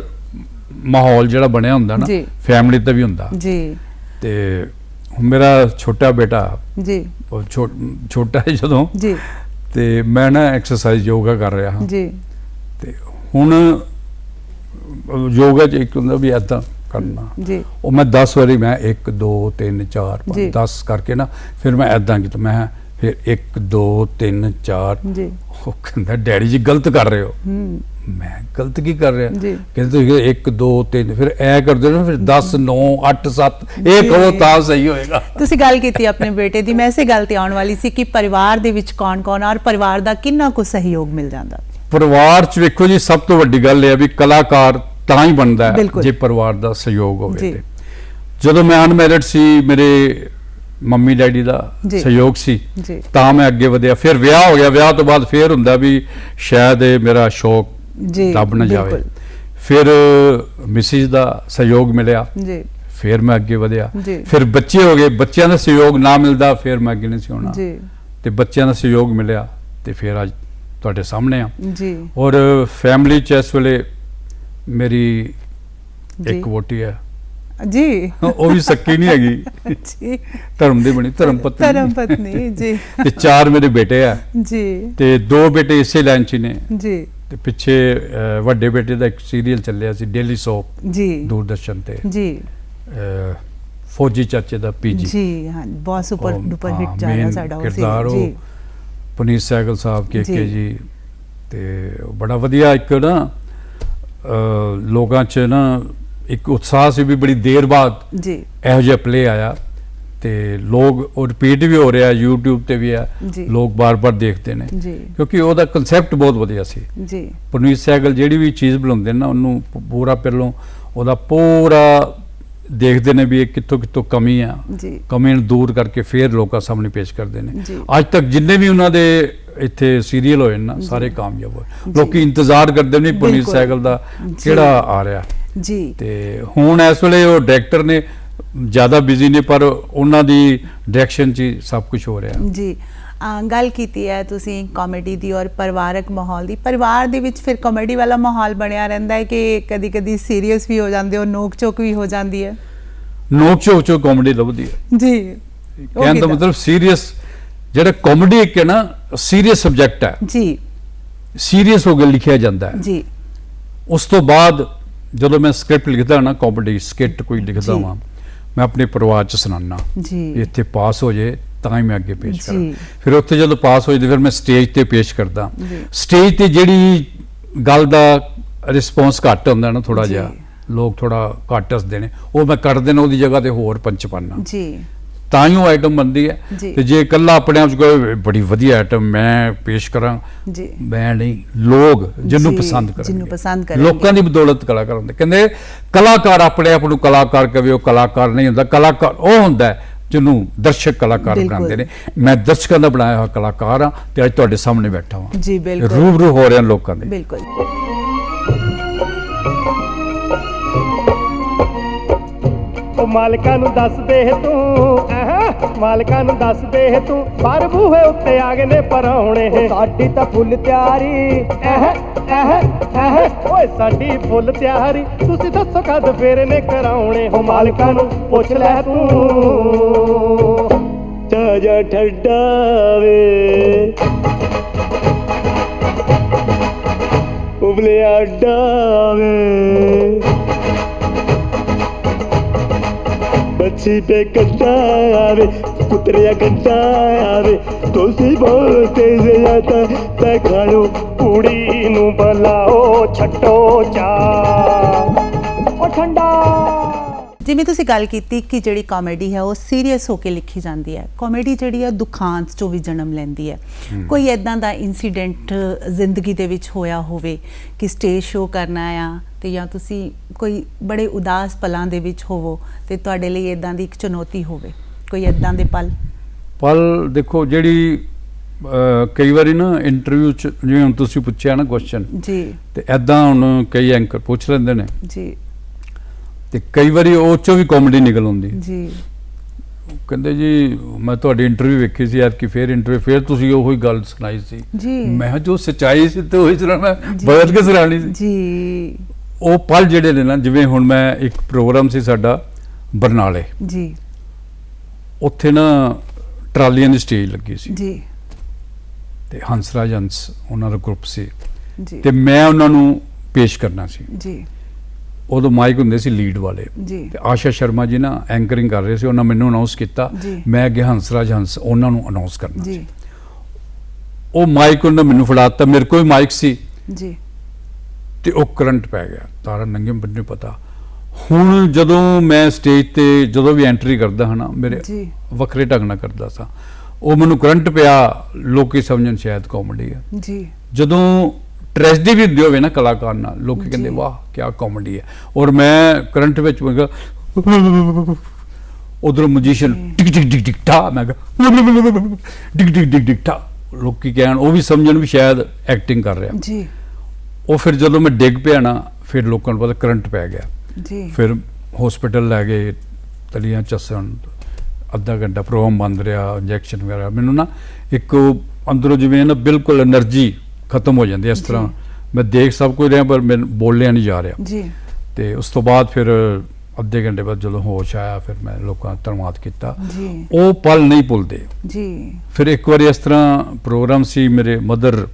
ਮਾਹੌਲ ਜਿਹੜਾ ਬਣਿਆ ਹੁੰਦਾ ਨਾ। ਫੈਮਿਲੀ ਤੇ ਵੀ ਹੁੰਦਾ। ਜੀ। ਤੇ ਹੁਣ ਮੇਰਾ ਛੋਟਾ ਬੇਟਾ ਜੀ। ਉਹ ਛੋਟਾ ਹੈ ਜਦੋਂ ਜੀ। ਤੇ ਮੈਂ ਨਾ ਐਕਸਰਸਾਈਜ਼ ਯੋਗਾ ਕਰ ਰਿਹਾ ਹਾਂ। ਜੀ। ਤੇ ਹੁਣ ਯੋਗਾ ਚ ਇੱਕ ਹੁੰਦਾ ਵੀ ਐਦਾਂ ਕਰਨਾ। ਜੀ। ਉਹ ਮੈਂ 10 ਵਾਰੀ ਮੈਂ 1 2 3 4 5 ਜੀ। 10 ਕਰਕੇ ਨਾ ਫਿਰ ਮੈਂ ਐਦਾਂ ਕੀਤਾ। ਮੈਂ ਫਿਰ 1 2 3 4 ਜੀ। ਉਹ ਕਹਿੰਦਾ ਡੈਡੀ ਜੀ ਗਲਤ ਕਰ ਰਹੇ ਹੋ। ਹੂੰ। ਮੈਂ ਗਲਤ ਕੀ ਕਰ ਰਿਹਾ। ਕਹਿੰਦੇ ਤੁਸੀਂ 1 2 3 ਫਿਰ ਐ ਕਰਦੇ ਹੋ ਨਾ ਫਿਰ 10 9 8 7 ਇਹ ਕਹੋ ਤਾਂ ਸਹੀ ਹੋਏਗਾ। ਤੁਸੀਂ ਗੱਲ ਕੀਤੀ ਆਪਣੇ ਬੇਟੇ ਦੀ ਮੈਂ ਇਸੇ ਗੱਲ ਤੇ ਆਉਣ ਵਾਲੀ ਸੀ ਕਿ ਪਰਿਵਾਰ ਦੇ ਵਿੱਚ ਕੌਣ-ਕੌਣ ਔਰ ਪਰਿਵਾਰ ਦਾ ਕਿੰਨਾ ਕੁ ਸਹਿਯੋਗ ਮਿਲ ਜਾਂਦਾ। ਪਰਿਵਾਰ ਚ ਵੇਖੋ ਜੀ ਸਭ ਤੋਂ ਵੱਡੀ ਗੱਲ ਇਹ ਹੈ ਵੀ ਕਲਾਕਾਰ ਤਾਂ ਹੀ ਬਣਦਾ। ਜੇ ਪਰਿਵਾਰ ਦਾ ਸਹਿਯੋਗ ਹੋਵੇ। ਤੇ। ਜਦੋਂ ਮੈਂ ਅਨਮੈਰਿਡ ਸੀ ਮੇਰੇ ਮੰਮੀ ਡੈਡੀ ਦਾ। ਸਹਿਯੋਗ ਸੀ ਤਾਂ ਮੈਂ ਅੱਗੇ ਵਧਿਆ। ਫਿਰ ਵਿਆਹ ਹੋ ਗਿਆ। ਵਿਆਹ ਤੋਂ ਬਾਅਦ ਫਿਰ ਹੁੰਦਾ ਵੀ ਸ਼ਾਇਦ ਇਹ ਮੇਰਾ ਸ਼ੌਕ ਜੀ ਲੱਭ ਨਾ ਜਾਵੇ। ਫਿਰ ਮਿਸਿਸ ਦਾ ਸਹਿਯੋਗ ਮਿਲਿਆ। ਜੀ। ਫਿਰ ਮੈਂ ਅੱਗੇ ਵਧਿਆ। ਫਿਰ ਬੱਚੇ ਹੋ ਗਏ। ਬੱਚਿਆਂ ਦਾ ਸਹਿਯੋਗ ਨਾ ਮਿਲਦਾ ਫਿਰ ਮੈਂ ਅੱਗੇ ਨਹੀਂ ਸੀ ਹੋਣਾ ਜੀ। ਤੇ ਬੱਚਿਆਂ ਦਾ ਸਹਿਯੋਗ ਮਿਲਿਆ ਤੇ ਫਿਰ ਅੱਜ ਤੁਹਾਡੇ ਸਾਹਮਣੇ ਆ। ਜੀ। ਔਰ ਫੈਮਿਲੀ ਚ ਇਸ ਵੇਲੇ ਮੇਰੀ। ਇੱਕ ਵੋਟੀ ਹੈ। ਜੀ। ਉਹ ਵੀ ਸੱਕੀ ਨਹੀਂ ਹੈਗੀ। ਜੀ। ਧਰਮ ਦੀ ਬਣੀ ਧਰਮ ਪਤਨੀ। ਧਰਮ ਪਤਨੀ ਜੀ। ਤੇ ਚਾਰ ਮੇਰੇ ਬੇਟੇ ਆ। ਜੀ। ਤੇ ਦੋ ਬੇਟੇ ਇਸੇ ਲਾਈਨ 'ਚ ਨੇ। ਜੀ। ਤੇ ਪਿੱਛੇ ਵੱਡੇ ਬੇਟੇ ਦਾ ਇੱਕ ਸੀਰੀਅਲ ਚੱਲਿਆ ਸੀ ਡੇਲੀ ਸੋਪ ਜੀ। ਦੂਰਦਰਸ਼ਨ ਤੇ। ਜੀ। ਫੌਜੀ ਚਾਚੇ ਦਾ ਪੀਜੀ ਜੀ। ਹਾਂ ਬਹੁਤ ਸੁਪਰ ਡੁਪਰ ਹਿੱਟ ਜਾ ਰਿਹਾ main ਸਾਡਾ ਉਹ ਕਿਰਦਾਰ ਸੀ ਉਹ ਜੀ ਪੁਨੀਤ ਸਹਿਗਲ ਸਾਹਿਬ ਕੇ। ਕੇ ਜੀ। ਤੇ ਬੜਾ ਵਧੀਆ ਇੱਕ ਨਾ ਲੋਕਾਂ 'ਚ ਨਾ ਇੱਕ ਉਤਸ਼ਾਹ ਸੀ ਵੀ ਬੜੀ ਦੇਰ ਬਾਅਦ ਜੀ। ਇਹੋ ਜਿਹਾ ਪਲੇ ਆਇਆ। ਤੇ ਲੋਕ ਉਹ ਰਿਪੀਟ ਵੀ ਹੋ ਰਿਹਾ YouTube ਤੇ ਵੀ ਆ। ਲੋਕ ਬਾਰ-ਬਾਰ ਦੇਖਦੇ ਨੇ। ਕਿਉਂਕਿ ਉਹਦਾ ਕਨਸੈਪਟ ਬਹੁਤ ਵਧੀਆ ਸੀ। ਜੀ। ਪੁਨੀਤ ਸਹਿਗਲ ਜਿਹੜੀ ਵੀ ਚੀਜ਼ ਬਣਾਉਂਦੇ ਨੇ ਨਾ ਉਹਨੂੰ ਪੂਰਾ ਪਹਿਲੋਂ ਉਹਦਾ ਪੂਰਾ ਦੇਖਦੇ ਨੇ ਵੀ ਇਹ ਕਿੱਥੋਂ ਕਿੱਥੋਂ ਕਮੀ ਆ। ਕਮੀ ਨੂੰ ਦੂਰ ਕਰਕੇ ਫੇਰ ਲੋਕਾਂ ਸਾਹਮਣੇ ਪੇਸ਼ ਕਰਦੇ ਨੇ। ਅੱਜ ਤੱਕ ਜਿੰਨੇ ਵੀ ਉਹਨਾਂ ਦੇ ਇੱਥੇ ਸੀਰੀਅਲ ਹੋਏ ਨੇ ਸਾਰੇ ਕਾਮਯਾਬ ਹੋਏ। ਲੋਕੀ ਇੰਤਜ਼ਾਰ ਕਰਦੇ ਨੇ ਪੁਨੀਤ। ਸਹਿਗਲ ਦਾ। ਕਿਹੜਾ ਆ ਰਿਹਾ। ਜੀ। ਤੇ ਹੁਣ ਇਸ ਵੇਲੇ ਉਹ ਡਾਇਰੈਕਟਰ ਨੇ ਜ਼ਿਆਦਾ ਬਿਜ਼ੀ ਨੇ ਪਰ ਉਹਨਾਂ ਦੀ ਡਾਇਰੈਕਸ਼ਨ 'ਚ ਸਭ ਕੁਝ ਹੋ ਰਿਹਾ। ਜੀ। ਗੱਲ ਕੀਤੀ ਹੈ ਤੁਸੀਂ ਕਾਮੇਡੀ ਦੀ ਔਰ ਪਰਿਵਾਰਕ ਮਾਹੌਲ ਦੀ। ਪਰਿਵਾਰ ਦੇ ਵਿੱਚ ਫਿਰ ਕਾਮੇਡੀ ਵਾਲਾ ਮਾਹੌਲ ਬਣਿਆ ਰਹਿੰਦਾ ਹੈ ਕਿ ਕਦੀ-ਕਦੀ ਸੀਰੀਅਸ ਵੀ ਹੋ ਜਾਂਦੇ ਹੋ ਨੋਕ ਝੋਕ ਵੀ ਹੋ ਜਾਂਦੀ ਹੈ? ਨੋਕ ਝੋਕ ਚੋਂ ਕਾਮੇਡੀ ਲੱਭਦੀ ਹੈ। ਜੀ। ਕਹਿਣ ਦਾ ਕਿੱਦਾਂ? ਮਤਲਬ ਸੀਰੀਅਸ ਜਿਹੜਾ ਕਾਮੇਡੀ ਇੱਕ ਹੈ ਨਾ ਸੀਰੀਅਸ ਸਬਜੈਕਟ ਹੈ। ਜੀ। ਸੀਰੀਅਸ ਹੋ ਕੇ ਲਿਖਿਆ ਜਾਂਦਾ ਹੈ। ਜੀ। ਉਸ ਤੋਂ ਬਾਅਦ ਜਦੋਂ ਮੈਂ ਸਕ੍ਰਿਪਟ ਲਿਖਦਾ ਨਾ ਕਾਮੇਡੀ ਸਕਿੱਟ ਕੋਈ ਲਿਖਦਾ। ਹਾਂ ਮੈਂ ਆਪਣੇ ਪਰਿਵਾਰ ਚ ਸੁਣਾਉਣਾ ਜੀ ਇੱਥੇ ਪਾਸ ਹੋ ਜੇ ਤਾਂ ਹੀ ਮੈਂ ਅੱਗੇ ਪੇਸ਼। ਕਰਾਂ ਫਿਰ ਉੱਥੇ ਜਦੋਂ ਪਾਸ ਹੋਈ ਤੇ ਫਿਰ ਮੈਂ ਸਟੇਜ ਤੇ ਪੇਸ਼ ਕਰਦਾ। ਸਟੇਜ ਤੇ ਜਿਹੜੀ ਗੱਲ ਦਾ ਰਿਸਪੌਂਸ ਘੱਟ ਹੁੰਦਾ ਨਾ ਥੋੜਾ। ਜਿਹਾ ਲੋਕ ਥੋੜਾ ਘੱਟ ਹੱਸਦੇ ਨੇ ਉਹ ਮੈਂ ਕਰ ਦੇਣਾ ਉਹਦੀ ਜਗ੍ਹਾ ਤੇ ਹੋਰ ਪੰਚ ਪਾਣਾ ਜੀ ਤਾਂ ਹੀ ਉਹ ਆਈਟਮ ਬਣਦੀ ਹੈ। ਤੇ ਜੇ ਇਕੱਲਾ ਆਪਣੇ ਆਪ ਚ ਕੋਈ ਬੜੀ ਵਧੀਆ ਆਈਟਮ ਮੈਂ ਪੇਸ਼ ਕਰਾਂ ਜੀ। ਮੈਂ ਨਹੀਂ ਲੋਕ ਜਿਹਨੂੰ ਪਸੰਦ ਕਰਨਗੇ। ਜਿਹਨੂੰ ਪਸੰਦ ਕਰਨਗੇ। ਲੋਕਾਂ ਦੀ ਬਦੌਲਤ ਕਲਾਕਾਰ ਹੁੰਦੇ। ਕਹਿੰਦੇ ਕਲਾਕਾਰ ਆਪਣੇ ਆਪ ਨੂੰ ਕਲਾਕਾਰ ਕਵੇ ਉਹ ਕਲਾਕਾਰ ਨਹੀਂ ਹੁੰਦਾ। ਕਲਾਕਾਰ ਉਹ ਹੁੰਦਾ ਜਿਹਨੂੰ ਦਰਸ਼ਕ ਕਲਾਕਾਰ। ਬਣਾਉਂਦੇ ਨੇ। ਮੈਂ ਦਰਸ਼ਕਾਂ ਦਾ ਬਣਾਇਆ ਹੋਇਆ ਕਲਾਕਾਰ ਹਾਂ ਤੇ ਅੱਜ ਤੁਹਾਡੇ ਸਾਹਮਣੇ ਬੈਠਾ ਹਾਂ। ਜੀ ਬਿਲਕੁਲ। ਰੂਬਰੂ ਹੋ ਰਿਹਾ ਲੋਕਾਂ ਦੇ। ਬਿਲਕੁਲ। ਉਹ ਮਾਲਕਾਂ ਨੂੰ ਦੱਸ ਦੇ ਤੂੰ ਆਹ ਮਾਲਕਾਂ ਨੂੰ ਦੱਸ ਦੇ ਤੂੰ ਪਰ ਬੂਹੇ ਉੱਤੇ ਆ ਗਏ ਨੇ ਪਰੌਣੇ। ਸਾਡੀ ਤਾਂ ਫੁੱਲ ਤਿਆਰੀ। ਓਏ ਸਾਡੀ ਫੁੱਲ ਤਿਆਰੀ। ਤੁਸੀਂ ਦੱਸੋ ਕਦ ਫੇਰੇ ਨੇ ਕਰਾਉਣੇ? ਹੋ ਮਾਲਕਾਂ ਨੂੰ ਪੁੱਛ ਲੈ ਤੂੰ। ਜਾ ਜਾ ਠੱਡਾ ਵੇ। ਉਬਲੇ ਆਡਾ ਬੱਚੀ ਪੇ ਕੱਟਾ ਆਵੇ, ਕੁਤਰਿਆ ਕੱਟਾ ਆਵੇ, ਤੁਸੀਂ ਬਹੁਤ ਤੇਜ਼ ਜਾਂਦਾ ਤਾਂ ਖਾਓ, ਕੁੜੀ ਨੂੰ ਬਲਾਓ ਛੱਟੋ ਚਾ ਉਹ ਠੰਡਾ। ਜਿਵੇਂ ਤੁਸੀਂ ਗੱਲ ਕੀਤੀ ਕਿ ਜਿਹੜੀ ਕਾਮੇਡੀ ਹੈ ਉਹ ਸੀਰੀਅਸ ਹੋ ਕੇ ਲਿਖੀ ਜਾਂਦੀ ਹੈ। ਕਾਮੇਡੀ ਜਿਹੜੀ ਹੈ ਦੁਖਾਂਤ ਚੋਂ ਵੀ ਜਨਮ ਲੈਂਦੀ ਹੈ। ਕੋਈ ਐਦਾਂ ਦਾ ਇਨਸੀਡੈਂਟ ਜ਼ਿੰਦਗੀ ਦੇ ਵਿੱਚ ਹੋਇਆ ਹੋਵੇ ਕਿ ਸਟੇਜ ਸ਼ੋਅ ਕਰਨਾ ਆ ਤੇ ਜਾਂ ਤੁਸੀਂ ਕੋਈ ਬੜੇ ਉਦਾਸ ਪਲਾਂ ਦੇ ਵਿੱਚ ਹੋਵੋ ਤੇ ਤੁਹਾਡੇ ਲਈ ਐਦਾਂ ਦੀ ਇੱਕ ਚੁਣੌਤੀ ਹੋਵੇ। ਕੋਈ ਐਦਾਂ ਦੇ ਪਲ? ਪਲ ਦੇਖੋ ਜਿਹੜੀ ਕਈ ਵਾਰੀ ਨਾ ਇੰਟਰਵਿਊ ਚ ਜਿਵੇਂ ਹੁਣ ਤੁਸੀਂ ਪੁੱਛਿਆ ਨਾ ਕੁਐਸਚਨ ਜੀ। ਤੇ ਐਦਾਂ ਹੁਣ ਕਈ ਐਂਕਰ ਪੁੱਛ ਲੈਂਦੇ ਨੇ। ਜੀ। ਤੇ ਕਈ ਵਾਰੀ ਉਹ ਚੋਂ ਵੀ ਕਾਮੇਡੀ ਨਿਕਲ ਆਉਂਦੀ ਜੀ। ਕਹਿੰਦੇ ਜੀ ਮੈਂ ਤੁਹਾਡੀ ਇੰਟਰਵਿਊ ਵੇਖੀ ਸੀ ਯਾਰ ਕਿ ਫੇਰ ਇੰਟਰਵਿਊ ਫੇਰ ਤੁਸੀਂ ਉਹੀ ਗੱਲ ਸੁਣਾਈ ਸੀ। ਜੀ। ਮੈਂ ਜੋ ਸੱਚਾਈ ਸੀ ਤੇ ਉਹੀ ਸੁਣਾਣਾ ਬਦਲ ਕੇ ਸੁਣਾਣੀ ਸੀ। ਜੀ। ਉਹ ਪਲ ਜਿਹੜੇ ਨੇ ਨਾ ਜਿਵੇਂ ਹੁਣ ਮੈਂ ਇੱਕ ਪ੍ਰੋਗਰਾਮ ਸੀ ਸਾਡਾ ਬਰਨਾਲੇ। ਜੀ। ਉੱਥੇ ਨਾ ਟਰਾਲੀਆਂ ਦੀ ਸਟੇਜ ਲੱਗੀ ਸੀ। ਜੀ। ਤੇ ਹੰਸਰਾਜ ਹੰਸ ਉਹਨਾਂ ਦਾ ਗਰੁੱਪ ਸੀ। ਜੀ। ਤੇ ਮੈਂ ਉਹਨਾਂ ਨੂੰ ਪੇਸ਼ ਕਰਨਾ ਸੀ। ਜੀ। ਉਦੋਂ ਮਾਈਕ ਹੁੰਦੇ ਸੀ ਲੀਡ ਵਾਲੇ। ਤੇ ਆਸ਼ਾ ਸ਼ਰਮਾ ਜੀ ਨਾ ਐਂਕਰਿੰਗ ਕਰ ਰਹੇ ਸੀ ਉਹਨਾਂ ਮੈਨੂੰ ਅਨਾਉਂਸ ਕੀਤਾ। ਮੈਂ ਅੱਗੇ ਹੰਸਰਾਜ ਹੰਸ ਉਹਨਾਂ ਨੂੰ ਅਨਾਉਂਸ ਕਰਨਾ ਸੀ। ਉਹ ਮਾਈਕ ਉਹਨਾਂ ਮੈਨੂੰ ਫੜਾਤਾ ਮੇਰੇ ਕੋਲ ਮਾਈਕ ਸੀ। ਜੀ। ਤੇ ਉਹ ਕਰੰਟ ਪੈ ਗਿਆ ਤਾਰਾ ਨੰਗੇ ਬੰਨੇ ਪਤਾ। ਹੁਣ ਜਦੋਂ ਮੈਂ ਸਟੇਜ ਤੇ ਜਦੋਂ ਵੀ ਐਂਟਰੀ ਕਰਦਾ ਹਾਂ ਨਾ ਮੇਰੇ। ਵੱਖਰੇ ਢੰਗ ਨਾਲ ਕਰਦਾ ਸਾਂ। ਉਹ ਮੈਨੂੰ ਕਰੰਟ ਪਿਆ ਲੋਕੀ ਸਮਝਣ ਸ਼ਾਇਦ ਕਾਮੇਡੀ ਹੈ ਜੀ। ਜਦੋਂ ਟ੍ਰੈਜਡੀ ਵੀ ਹੁੰਦੀ ਹੋਵੇ ਨਾ ਕਲਾਕਾਰ ਨਾਲ ਲੋਕ ਕਹਿੰਦੇ ਵਾਹ ਕੀ ਕਾਮੇਡੀ ਹੈ। ਔਰ ਮੈਂ ਕਰੰਟ ਵਿੱਚ ਮੈਂ ਉਧਰ ਮਿਊਜ਼ੀਸ਼ੀਅਨ ਟਿਕ ਟਿਕ ਟਿਕ ਟਿਕ ਟਾ ਮੈਂ ਟਿਕ ਟਿਕ ਟਿਕ ਟਿਕ ਟਾ ਲੋਕੀ ਕਹਿਣ ਉਹ ਵੀ ਸਮਝਣ ਵੀ ਸ਼ਾਇਦ ਐਕਟਿੰਗ ਕਰ ਰਿਹਾ। ਜੀ। ਉਹ ਫਿਰ ਜਦੋਂ ਮੈਂ ਡਿੱਗ ਪਿਆ ਨਾ ਫਿਰ ਲੋਕਾਂ ਨੂੰ ਪਤਾ ਕਰੰਟ ਪੈ ਗਿਆ। ਜੀ। ਫਿਰ ਹਸਪੀਟਲ ਲੈ ਗਏ ਤਲੀਆਂ ਚੱਸਣ ਅੱਧਾ ਘੰਟਾ ਪ੍ਰੋਗਰਾਮ ਬੰਦ ਰਿਹਾ ਇੰਜੈਕਸ਼ਨ ਵਗੈਰਾ। ਮੈਨੂੰ ਨਾ ਇੱਕ ਅੰਦਰੋਂ ਜਿਵੇਂ ਨਾ ਬਿਲਕੁਲ એનર્ਜੀ ਖਤਮ ਹੋ ਜਾਂਦੀ ਇਸ ਤਰ੍ਹਾਂ। ਮੈਂ ਦੇਖ ਸਭ ਕੁਝ ਰਿਹਾ ਪਰ ਮੈਨੂੰ ਬੋਲਿਆ ਨਹੀਂ ਜਾ ਰਿਹਾ। ਜੀ। ਤੇ ਉਸ ਤੋਂ ਬਾਅਦ ਫਿਰ ਅੱਧੇ ਘੰਟੇ ਬਾਅਦ ਜਦੋਂ ਹੋਸ਼ ਆਇਆ ਫਿਰ ਮੈਂ ਲੋਕਾਂ ਦਾ ਧੰਨਵਾਦ ਕੀਤਾ। ਜੀ। ਉਹ ਪਲ ਨਹੀਂ ਭੁੱਲਦੇ। ਜੀ। ਫਿਰ ਇੱਕ ਵਾਰੀ ਇਸ ਤਰ੍ਹਾਂ ਪ੍ਰੋਗਰਾਮ ਸੀ ਮੇਰੇ ਮਦਰ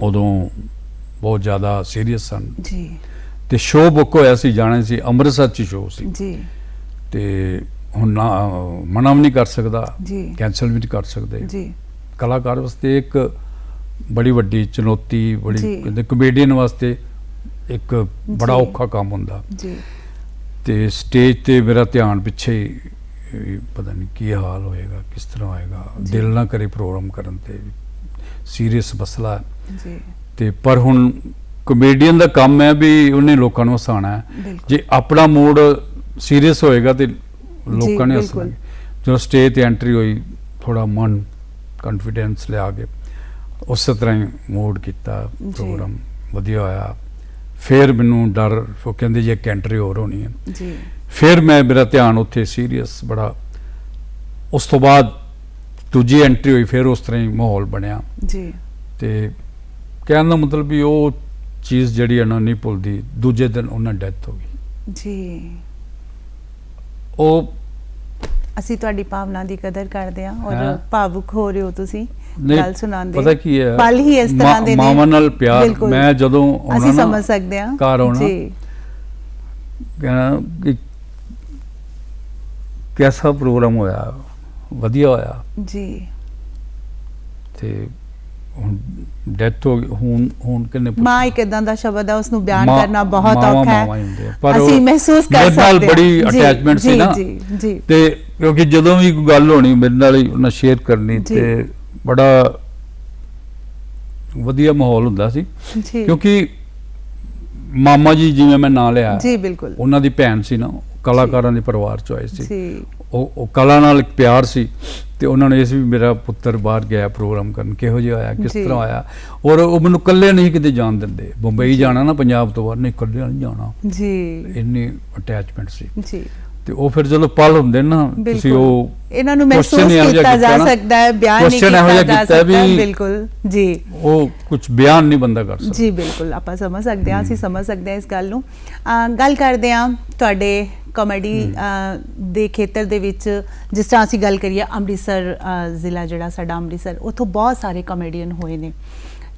ਉਦੋਂ ਬਹੁਤ ਜ਼ਿਆਦਾ ਸੀਰੀਅਸ ਸਨ। ਜੀ। ਤੇ ਸ਼ੋਅ ਬੁੱਕ ਹੋਇਆ ਸੀ ਜਾਣਾ ਸੀ ਅੰਮ੍ਰਿਤਸਰ ਚ ਸ਼ੋਅ ਸੀ। ਜੀ। ਤੇ ਹੁਣ ਨਾ ਮਨਾ ਵੀ ਨਹੀਂ ਕਰ ਸਕਦਾ। ਜੀ। ਕੈਨਸਲ ਵੀ ਨਹੀਂ ਕਰ ਸਕਦੇ। ਜੀ। ਕਲਾਕਾਰ ਵਾਸਤੇ ਇੱਕ ਬੜੀ ਵੱਡੀ ਚੁਣੌਤੀ ਬੜੀ ਜੀ। ਕਹਿੰਦੇ ਕਮੇਡੀਅਨ ਵਾਸਤੇ ਇੱਕ ਬੜਾ ਜੀ। ਔਖਾ ਕੰਮ ਹੁੰਦਾ ਜੀ ਤੇ ਸਟੇਜ ਤੇ ਮੇਰਾ ਧਿਆਨ ਪਿੱਛੇ ਹੀ ਪਤਾ ਨਹੀਂ ਕੀ ਹਾਲ ਹੋਏਗਾ ਕਿਸ ਤਰ੍ਹਾਂ ਹੋਏਗਾ ਜੀ। ਦਿਲ ਨਾ ਕਰੇ ਪ੍ਰੋਗਰਾਮ ਕਰਨ ਤੇ ਸੀਰੀਅਸ ਮਸਲਾ ਹੈ ਜੀ ਤੇ ਪਰ ਹੁਣ ਕਮੇਡੀਅਨ ਦਾ ਕੰਮ ਹੈ ਵੀ ਉਹਨੇ ਲੋਕਾਂ ਨੂੰ ਹਸਾਉਣਾ ਹੈ ਬਿਲਕੁਲ ਜੇ ਆਪਣਾ ਮੂਡ ਸੀਰੀਅਸ ਹੋਏਗਾ ਤੇ ਲੋਕਾਂ ਨੇ ਬਿਲਕੁਲ। ਹੱਸਣਾ ਜਦੋਂ ਸਟੇਜ ਤੇ ਐਂਟਰੀ ਹੋਈ ਥੋੜਾ ਮਨ ਕੌਨਫੀਡੈਂਸ ਲਿਆ ਕੇ ਉਸੇ ਤਰ੍ਹਾਂ ਹੀ ਮੂਡ ਕੀਤਾ। ਪ੍ਰੋਗਰਾਮ ਵਧੀਆ ਹੋਇਆ। ਫਿਰ ਮੈਨੂੰ ਡਰ ਉਹ ਕਹਿੰਦੇ ਜੇ ਐਂਟਰੀ ਹੋਰ ਹੋਣੀ ਹੈ। ਜੀ। ਫਿਰ ਮੈਂ ਮੇਰਾ ਧਿਆਨ ਉੱਥੇ ਸੀਰੀਅਸ ਬੜਾ। ਉਸ ਤੋਂ ਬਾਅਦ ਦੂਜੀ ਐਂਟਰੀ ਹੋਈ ਫਿਰ ਉਸ ਤਰ੍ਹਾਂ ਹੀ ਮਾਹੌਲ ਬਣਿਆ। ਜੀ। ਤੇ ਕਹਿਣ ਦਾ ਮਤਲਬ ਵੀ ਉਹ ਚੀਜ਼ ਜਿਹੜੀ ਹੈ ਨਾ ਨਹੀਂ ਭੁੱਲਦੀ ਦੂਜੇ ਦਿਨ ਉਹਨਾਂ ਡੈਥ ਹੋ ਗਈ। ਜੀ। ਉਹ ਅਸੀਂ ਤੁਹਾਡੀ ਭਾਵਨਾ ਦੀ ਕਦਰ ਕਰਦੇ ਹਾਂ। ਔਰ ਭਾਵੁਕ ਹੋ ਰਹੇ ਹੋ ਤੁਸੀਂ। ਗੱਲ ਸੁਣਾਉਂਦੇ ਪਤਾ ਕੀ ਹੈ? ਪਲ ਹੀ ਇਸ ਤਰ੍ਹਾਂ ਦੇ ਨੇ। ਮਾਵਾਂ ਨਾਲ ਪਿਆਰ। ਮੈਂ ਜਦੋਂ ਆਉਣਾ ਅਸੀਂ ਸਮਝ ਸਕਦੇ ਹਾਂ। ਘਰ ਆਉਣਾ ਜੀ। ਕਹਿਣਾ ਕਿ ਕੈਸਾ ਪ੍ਰੋਗਰਾਮ ਹੋਇਆ? ਵਧੀਆ ਹੋਇਆ। ਜੀ। ਤੇ ਹੁਣ ਡੈਥ ਹੋ ਗਈ ਹੁਣ ਹੁਣ ਕਿੰਨੇ ਮਾਂ ਇੱਕ ਇਦਾਂ ਦਾ ਸ਼ਬਦ ਹੈ ਉਸ ਨੂੰ ਬਿਆਨ ਕਰਨਾ ਬਹੁਤ ਔਖਾ ਹੀ। ਅਸੀਂ ਮਹਿਸੂਸ ਕਰ ਮੇਰੇ ਸਕਦੇ ਨਾਲ ਹਾਂ। ਬੜੀ ਅਟੈਚਮੈਂਟ ਸੀ ਨਾ। ਜੀ ਜੀ। ਤੇ ਕਿਉਂਕਿ ਜਦੋਂ ਵੀ ਕੋਈ ਗੱਲ ਹੋਣੀ ਮੇਰੇ ਨਾਲ ਹੀ ਉਹਨਾਂ ਸ਼ੇਅਰ ਕਰਨੀ। ਤੇ ਬੜਾ ਵਧੀਆ ਮਾਹੌਲ ਹੁੰਦਾ ਸੀ। ਕਿਉਂਕਿ ਮਾਮਾ ਜੀ ਜਿਵੇਂ ਮੈਂ ਨਾਂ ਲਿਆ ਜੀ ਬਿਲਕੁਲ। ਉਹਨਾਂ ਦੀ ਭੈਣ ਸੀ ਨਾ ਕਲਾਕਾਰਾਂ ਦੇ ਪਰਿਵਾਰ ਚੋਂ ਆਏ ਸੀ। ਉਹ ਉਹ ਕਲਾ ਨਾਲ ਇੱਕ ਪਿਆਰ ਸੀ ਤੇ ਉਹਨਾਂ ਨੇ ਇਸ ਵੀ ਮੇਰਾ ਪੁੱਤਰ ਬਾਹਰ ਗਿਆ ਪ੍ਰੋਗਰਾਮ ਕਰਨ ਕਿਹੋ ਜਿਹਾ ਆਇਆ ਕਿਸ। ਤਰ੍ਹਾਂ ਆਇਆ ਔਰ ਉਹ ਮੈਨੂੰ ਇਕੱਲੇ ਨਹੀਂ ਕਿਤੇ ਜਾਣ ਦਿੰਦੇ। ਬੰਬਈ ਜਾਣਾ ਨਾ ਪੰਜਾਬ ਤੋਂ ਬਾਹਰ ਨਹੀਂ ਇਕੱਲੇ ਨਹੀਂ ਜਾਣਾ। ਜੀ। ਇੰਨੀ ਅਟੈਚਮੈਂਟ ਸੀ। ਜੀ। ਤੇ ਉਹ ਫਿਰ ਜਦੋਂ ਪਲ ਹੁੰਦੇ ਨੇ ਤੁਸੀਂ ਉਹ ਇਹਨਾਂ ਨੂੰ ਮਹਿਸੂਸ ਕੀਤਾ ਜਾ ਸਕਦਾ ਹੈ ਬਿਆਨ ਨਹੀਂ ਕੀਤਾ ਜਾ ਸਕਦਾ ਬਿਲਕੁਲ ਜੀ। ਉਹ ਕੁਝ ਬਿਆਨ ਨਹੀਂ ਬੰਦਾ ਕਰ ਸਕਦਾ। ਜੀ ਬਿਲਕੁਲ ਆਪਾਂ ਸਮਝ ਸਕਦੇ ਹਾਂ ਅਸੀਂ ਸਮਝ ਸਕਦੇ ਹਾਂ ਇਸ ਗੱਲ ਨੂੰ। ਗੱਲ ਕਰਦੇ ਹਾਂ ਤੁਹਾਡੇ ਕਾਮੇਡੀ ਦੇ ਖੇਤਰ ਦੇ ਵਿੱਚ ਜਿਸ ਤਰ੍ਹਾਂ ਅਸੀਂ ਗੱਲ ਕਰੀਏ ਅੰਮ੍ਰਿਤਸਰ ਜ਼ਿਲ੍ਹਾ ਜਿਹੜਾ ਸਾਡਾ ਅੰਮ੍ਰਿਤਸਰ ਉੱਥੋਂ ਬਹੁਤ ਸਾਰੇ ਕਾਮੇਡੀਅਨ ਹੋਏ ਨੇ।